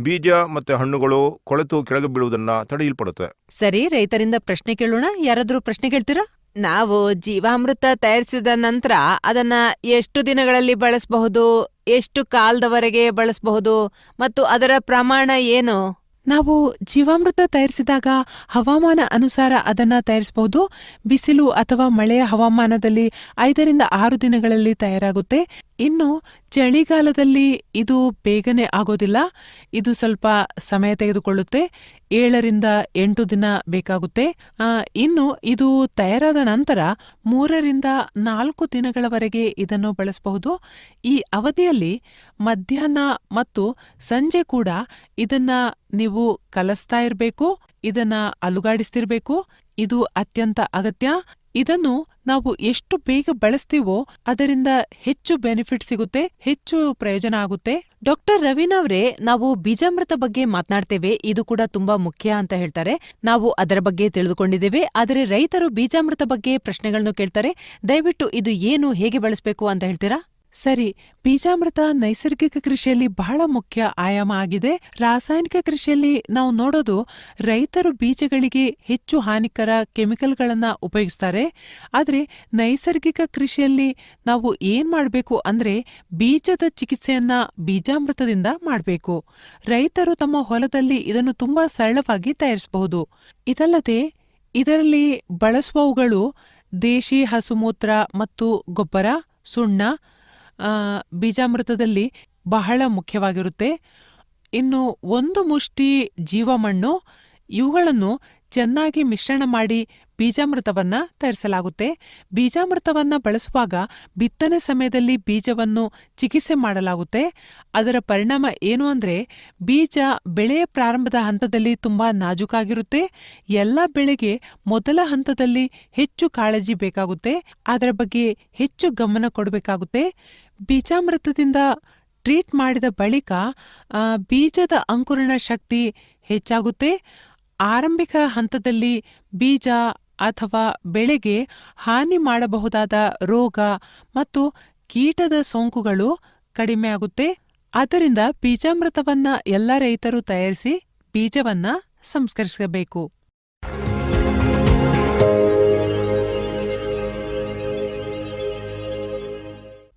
ಬೀಜ ಮತ್ತು ಹಣ್ಣುಗಳು ಕೊಳೆತು ಕೆಳಗೆ ಬೀಳುವುದನ್ನು ತಡೆಯಲ್ಪಡುತ್ತೆ. ಸರಿ ರೈತರಿಂದ ಪ್ರಶ್ನೆ ಕೇಳೋಣ. ಯಾರಾದರೂ ಪ್ರಶ್ನೆ ಕೇಳ್ತೀರಾ? ನಾವು ಜೀವಾಮೃತ ತಯಾರಿಸಿದ ನಂತರ ಅದನ್ನ ಎಷ್ಟು ದಿನಗಳಲ್ಲಿ ಬಳಸಬಹುದು, ಎಷ್ಟು ಕಾಲದವರೆಗೆ ಬಳಸಬಹುದು ಮತ್ತು ಅದರ ಪ್ರಮಾಣ ಏನು? ನಾವು ಜೀವಾಮೃತ ತಯಾರಿಸಿದಾಗ ಹವಾಮಾನ ಅನುಸಾರ ಅದನ್ನ ತಯಾರಿಸಬಹುದು. ಬಿಸಿಲು ಅಥವಾ ಮಳೆಯ ಹವಾಮಾನದಲ್ಲಿ ಐದರಿಂದ ಆರು ದಿನಗಳಲ್ಲಿ ತಯಾರಾಗುತ್ತೆ. ಇನ್ನು ಚಳಿಗಾಲದಲ್ಲಿ ಇದು ಬೇಗನೆ ಆಗೋದಿಲ್ಲ. ಇದು ಸ್ವಲ್ಪ ಸಮಯ ತೆಗೆದುಕೊಳ್ಳುತ್ತೆ. ಏಳರಿಂದ ಎಂಟು ದಿನ ಬೇಕಾಗುತ್ತೆ. ಇನ್ನು ಇದು ತಯಾರಾದ ನಂತರ ಮೂರರಿಂದ ನಾಲ್ಕು ದಿನಗಳವರೆಗೆ ಇದನ್ನು ಬಳಸಬಹುದು. ಈ ಅವಧಿಯಲ್ಲಿ ಮಧ್ಯಾಹ್ನ ಮತ್ತು ಸಂಜೆ ಕೂಡ ಇದನ್ನ ನೀವು ಕಲಿಸ್ತಾ ಇರಬೇಕು, ಇದನ್ನ ಅಲುಗಾಡಿಸ್ತಿರ್ಬೇಕು. ಇದು ಅತ್ಯಂತ ಅಗತ್ಯ. ಇದನ್ನು ನಾವು ಎಷ್ಟು ಬೇಗ ಬಳಸ್ತೀವೋ ಅದರಿಂದ ಹೆಚ್ಚು ಬೆನಿಫಿಟ್ ಸಿಗುತ್ತೆ, ಹೆಚ್ಚು ಪ್ರಯೋಜನ ಆಗುತ್ತೆ. ಡಾಕ್ಟರ್ ರವೀನವ್ರೆ ನಾವು ಬೀಜಾಮೃತ ಬಗ್ಗೆ ಮಾತನಾಡ್ತೇವೆ. ಇದು ಕೂಡ ತುಂಬಾ ಮುಖ್ಯ ಅಂತ ಹೇಳ್ತಾರೆ. ನಾವು ಅದರ ಬಗ್ಗೆ ತಿಳಿದುಕೊಂಡಿದ್ದೇವೆ. ಆದರೆ ರೈತರು ಬೀಜಾಮೃತ ಬಗ್ಗೆ ಪ್ರಶ್ನೆಗಳನ್ನು ಕೇಳ್ತಾರೆ. ದಯವಿಟ್ಟು ಇದು ಏನು, ಹೇಗೆ ಬಳಸಬೇಕು ಅಂತ ಹೇಳ್ತೀರಾ? ಸರಿ, ಬೀಜಾಮೃತ ನೈಸರ್ಗಿಕ ಕೃಷಿಯಲ್ಲಿ ಬಹಳ ಮುಖ್ಯ ಆಯಾಮ ಆಗಿದೆ. ರಾಸಾಯನಿಕ ಕೃಷಿಯಲ್ಲಿ ನಾವು ನೋಡೋದು ರೈತರು ಬೀಜಗಳಿಗೆ ಹೆಚ್ಚು ಹಾನಿಕರ ಕೆಮಿಕಲ್ಗಳನ್ನು ಉಪಯೋಗಿಸ್ತಾರೆ. ಆದರೆ ನೈಸರ್ಗಿಕ ಕೃಷಿಯಲ್ಲಿ ನಾವು ಏನು ಮಾಡಬೇಕು ಅಂದ್ರೆ ಬೀಜದ ಚಿಕಿತ್ಸೆಯನ್ನು ಬೀಜಾಮೃತದಿಂದ ಮಾಡಬೇಕು. ರೈತರು ತಮ್ಮ ಹೊಲದಲ್ಲಿ ಇದನ್ನು ತುಂಬಾ ಸರಳವಾಗಿ ತಯಾರಿಸಬಹುದು. ಇದಲ್ಲದೆ ಇದರಲ್ಲಿ ಬಳಸುವವುಗಳು ದೇಶಿ ಹಸುಮೂತ್ರ ಮತ್ತು ಗೊಬ್ಬರ, ಸುಣ್ಣ ಬೀಜಾಮೃತದಲ್ಲಿ ಬಹಳ ಮುಖ್ಯವಾಗಿರುತ್ತೆ. ಇನ್ನು ಒಂದು ಮುಷ್ಟಿ ಜೀವಮಣ್ಣು ಇವುಗಳನ್ನು ಚೆನ್ನಾಗಿ ಮಿಶ್ರಣ ಮಾಡಿ ಬೀಜಾಮೃತವನ್ನ ತಯಾರಿಸಲಾಗುತ್ತೆ. ಬೀಜಾಮೃತವನ್ನ ಬಳಸುವಾಗ ಬಿತ್ತನೆ ಸಮಯದಲ್ಲಿ ಬೀಜವನ್ನು ಚಿಕಿತ್ಸೆ ಮಾಡಲಾಗುತ್ತೆ. ಅದರ ಪರಿಣಾಮ ಏನು ಅಂದ್ರೆ ಬೀಜ ಬೆಳೆಯ ಪ್ರಾರಂಭದ ಹಂತದಲ್ಲಿ ತುಂಬಾ ನಾಜೂಕಾಗಿರುತ್ತೆ. ಎಲ್ಲ ಬೆಳೆಗೆ ಮೊದಲ ಹಂತದಲ್ಲಿ ಹೆಚ್ಚು ಕಾಳಜಿ ಬೇಕಾಗುತ್ತೆ. ಅದರ ಬಗ್ಗೆ ಹೆಚ್ಚು ಗಮನ ಕೊಡಬೇಕಾಗುತ್ತೆ. ಬೀಜಾಮೃತದಿಂದ ಟ್ರೀಟ್ ಮಾಡಿದ ಬಳಿಕ ಬೀಜದ ಅಂಕುರಣ ಶಕ್ತಿ ಹೆಚ್ಚಾಗುತ್ತೆ. ಆರಂಭಿಕ ಹಂತದಲ್ಲಿ ಬೀಜ ಅಥವಾ ಬೆಳೆಗೆ ಹಾನಿ ಮಾಡಬಹುದಾದ ರೋಗ ಮತ್ತು ಕೀಟದ ಸೋಂಕುಗಳು ಕಡಿಮೆ ಆಗುತ್ತೆ. ಆದ್ದರಿಂದ ಬೀಜಾಮೃತವನ್ನ ಎಲ್ಲ ರೈತರು ತಯಾರಿಸಿ ಬೀಜವನ್ನ ಸಂಸ್ಕರಿಸಬೇಕು.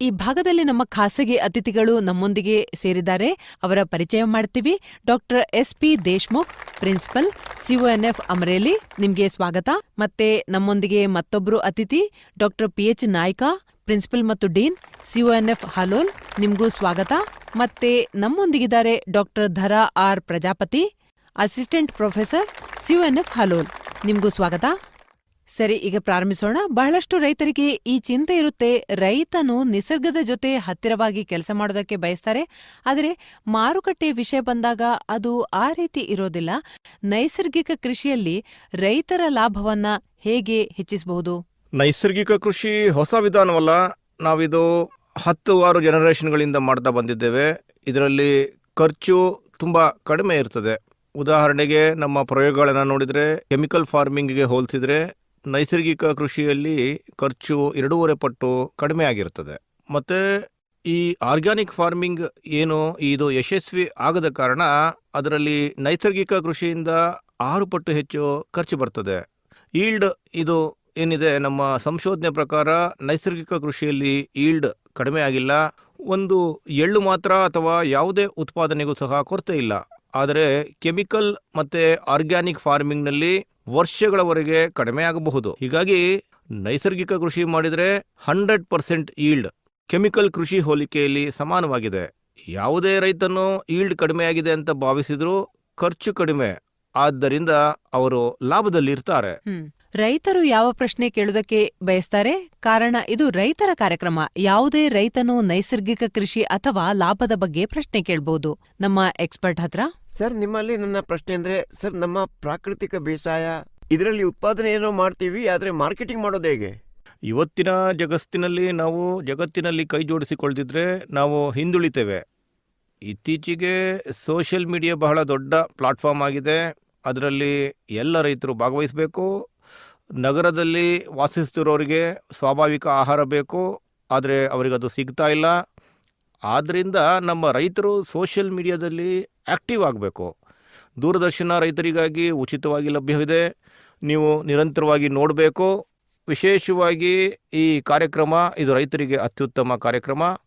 ಈ ಭಾಗದಲ್ಲಿ ನಮ್ಮ ಖಾಸಗಿ ಅತಿಥಿಗಳು ನಮ್ಮೊಂದಿಗೆ ಸೇರಿದ್ದಾರೆ. ಅವರ ಪರಿಚಯ ಮಾಡ್ತೀವಿ. Doctor S P Deshmukh, principal C O N F Amreli ನಿಮಗೆ ಸ್ವಾಗತ. ಮತ್ತೆ ನಮ್ಮೊಂದಿಗೆ ಮತ್ತೊಬ್ಬರು ಅತಿಥಿ, doctor P H Naik, principal ಮತ್ತು dean C O N F Halol ನಿಮ್ಗೂ ಸ್ವಾಗತ. ಮತ್ತೆ ನಮ್ಮೊಂದಿಗಿದ್ದಾರೆ doctor Dhara R Prajapati, assistant professor C O N F Halol ನಿಮಗೂ ಸ್ವಾಗತ. ಸರಿ, ಈಗ ಪ್ರಾರಂಭಿಸೋಣ. ಬಹಳಷ್ಟು ರೈತರಿಗೆ ಈ ಚಿಂತೆ ಇರುತ್ತೆ. ರೈತನು ನಿಸರ್ಗದ ಜೊತೆ ಹತ್ತಿರವಾಗಿ ಕೆಲಸ ಮಾಡೋದಕ್ಕೆ ಬಯಸ್ತಾರೆ. ಆದರೆ ಮಾರುಕಟ್ಟೆ ವಿಷಯ ಬಂದಾಗ ಅದು ಆ ರೀತಿ ಇರೋದಿಲ್ಲ. ನೈಸರ್ಗಿಕ ಕೃಷಿಯಲ್ಲಿ ರೈತರ ಲಾಭವನ್ನ ಹೇಗೆ ಹೆಚ್ಚಿಸಬಹುದು? ನೈಸರ್ಗಿಕ ಕೃಷಿ ಹೊಸ ವಿಧಾನವಲ್ಲ. ನಾವಿದು ಹತ್ತು, ಆರು ಜನರೇಷನ್ಗಳಿಂದ ಮಾಡ್ತಾ ಬಂದಿದ್ದೇವೆ. ಇದರಲ್ಲಿ ಖರ್ಚು ತುಂಬ ಕಡಿಮೆ ಇರ್ತದೆ. ಉದಾಹರಣೆಗೆ ನಮ್ಮ ಪ್ರಯೋಗಗಳನ್ನು ನೋಡಿದರೆ, ಕೆಮಿಕಲ್ ಫಾರ್ಮಿಂಗ್ಗೆ ಹೋಲಿಸಿದರೆ ನೈಸರ್ಗಿಕ ಕೃಷಿಯಲ್ಲಿ ಖರ್ಚು ಎರಡೂವರೆ ಪಟ್ಟು ಕಡಿಮೆ ಆಗಿರ್ತದೆ. ಮತ್ತು ಈ ಆರ್ಗ್ಯಾನಿಕ್ ಫಾರ್ಮಿಂಗ್ ಏನು ಇದು ಯಶಸ್ವಿ ಆಗದ ಕಾರಣ ಅದರಲ್ಲಿ ನೈಸರ್ಗಿಕ ಕೃಷಿಯಿಂದ ಆರು ಪಟ್ಟು ಹೆಚ್ಚು ಖರ್ಚು ಬರ್ತದೆ. ಈಲ್ಡ್ ಇದು ಏನಿದೆ, ನಮ್ಮ ಸಂಶೋಧನೆ ಪ್ರಕಾರ ನೈಸರ್ಗಿಕ ಕೃಷಿಯಲ್ಲಿ ಈಲ್ಡ್ ಕಡಿಮೆ ಆಗಿಲ್ಲ. ಒಂದು ಎಳ್ಳು ಮಾತ್ರ ಅಥವಾ ಯಾವುದೇ ಉತ್ಪಾದನೆಗೂ ಸಹ ಕೊರತೆ ಇಲ್ಲ. ಆದರೆ ಕೆಮಿಕಲ್ ಮತ್ತೆ ಆರ್ಗ್ಯಾನಿಕ್ ಫಾರ್ಮಿಂಗ್ನಲ್ಲಿ ವರ್ಷಗಳವರೆಗೆ ಕಡಿಮೆ ಆಗಬಹುದು. ಹೀಗಾಗಿ ನೈಸರ್ಗಿಕ ಕೃಷಿ ಮಾಡಿದರೆ ಹಂಡ್ರೆಡ್ ಪರ್ಸೆಂಟ್ ಈಲ್ಡ್, ಕೆಮಿಕಲ್ ಕೃಷಿ ಹೋಲಿಕೆಯಲ್ಲಿ ಸಮಾನವಾಗಿದೆ. ಯಾವುದೇ ರೈತನು ಈಲ್ಡ್ ಕಡಿಮೆ ಆಗಿದೆ ಅಂತ ಭಾವಿಸಿದ್ರು ಖರ್ಚು ಕಡಿಮೆ, ಆದ್ದರಿಂದ ಅವರು ಲಾಭದಲ್ಲಿ ಇರ್ತಾರೆ ರೈತರು ಯಾವ ಪ್ರಶ್ನೆ ಕೇಳುವುದಕ್ಕೆ ಬಯಸ್ತಾರೆ? ಕಾರಣ ಇದು ರೈತರ ಕಾರ್ಯಕ್ರಮ. ಯಾವುದೇ ರೈತನು ನೈಸರ್ಗಿಕ ಕೃಷಿ ಅಥವಾ ಲಾಭದ ಬಗ್ಗೆ ಪ್ರಶ್ನೆ ಕೇಳಬಹುದು ನಮ್ಮ ಎಕ್ಸ್ಪರ್ಟ್ ಹತ್ರ. ಸರ್, ನಿಮ್ಮಲ್ಲಿ ನನ್ನ ಪ್ರಶ್ನೆ ಅಂದ್ರೆ, ಸರ್, ನಮ್ಮ ಪ್ರಾಕೃತಿಕ ಬೇಸಾಯ, ಇದರಲ್ಲಿ ಉತ್ಪಾದನೆ ಏನೋ ಮಾಡ್ತೀವಿ, ಆದರೆ ಮಾರ್ಕೆಟಿಂಗ್ ಮಾಡೋದು ಹೇಗೆ? ಇವತ್ತಿನ ಜಗತ್ತಿನಲ್ಲಿ ನಾವು ಜಗತ್ತಿನಲ್ಲಿ ಕೈ ಜೋಡಿಸಿಕೊಳ್ತಿದ್ರೆ ನಾವು ಹಿಂದುಳಿತೇವೆ. ಇತ್ತೀಚೆಗೆ ಸೋಷಿಯಲ್ ಮೀಡಿಯಾ ಬಹಳ ದೊಡ್ಡ ಪ್ಲಾಟ್ಫಾರ್ಮ್ ಆಗಿದೆ. ಅದರಲ್ಲಿ ಎಲ್ಲ ರೈತರು ಭಾಗವಹಿಸಬೇಕು. ನಗರದಲ್ಲಿ ವಾಸಿಸ್ತಿರೋರಿಗೆ ಸ್ವಾಭಾವಿಕ ಆಹಾರ ಬೇಕು. ಆದರೆ ಅವರಿಗದು ಸಿಗ್ತಾ ಇಲ್ಲ. ಆದ್ದರಿಂದ ನಮ್ಮ ರೈತರು ಸೋಷಿಯಲ್ ಮೀಡಿಯಾದಲ್ಲಿ ಆ್ಯಕ್ಟಿವ್ ಆಗಬೇಕು. ದೂರದರ್ಶನ ರೈತರಿಗಾಗಿ ಉಚಿತವಾಗಿ ಲಭ್ಯವಿದೆ. ನೀವು ನಿರಂತರವಾಗಿ ನೋಡಬೇಕು. ವಿಶೇಷವಾಗಿ ಈ ಕಾರ್ಯಕ್ರಮ, ಇದು ರೈತರಿಗೆ ಅತ್ಯುತ್ತಮ ಕಾರ್ಯಕ್ರಮ.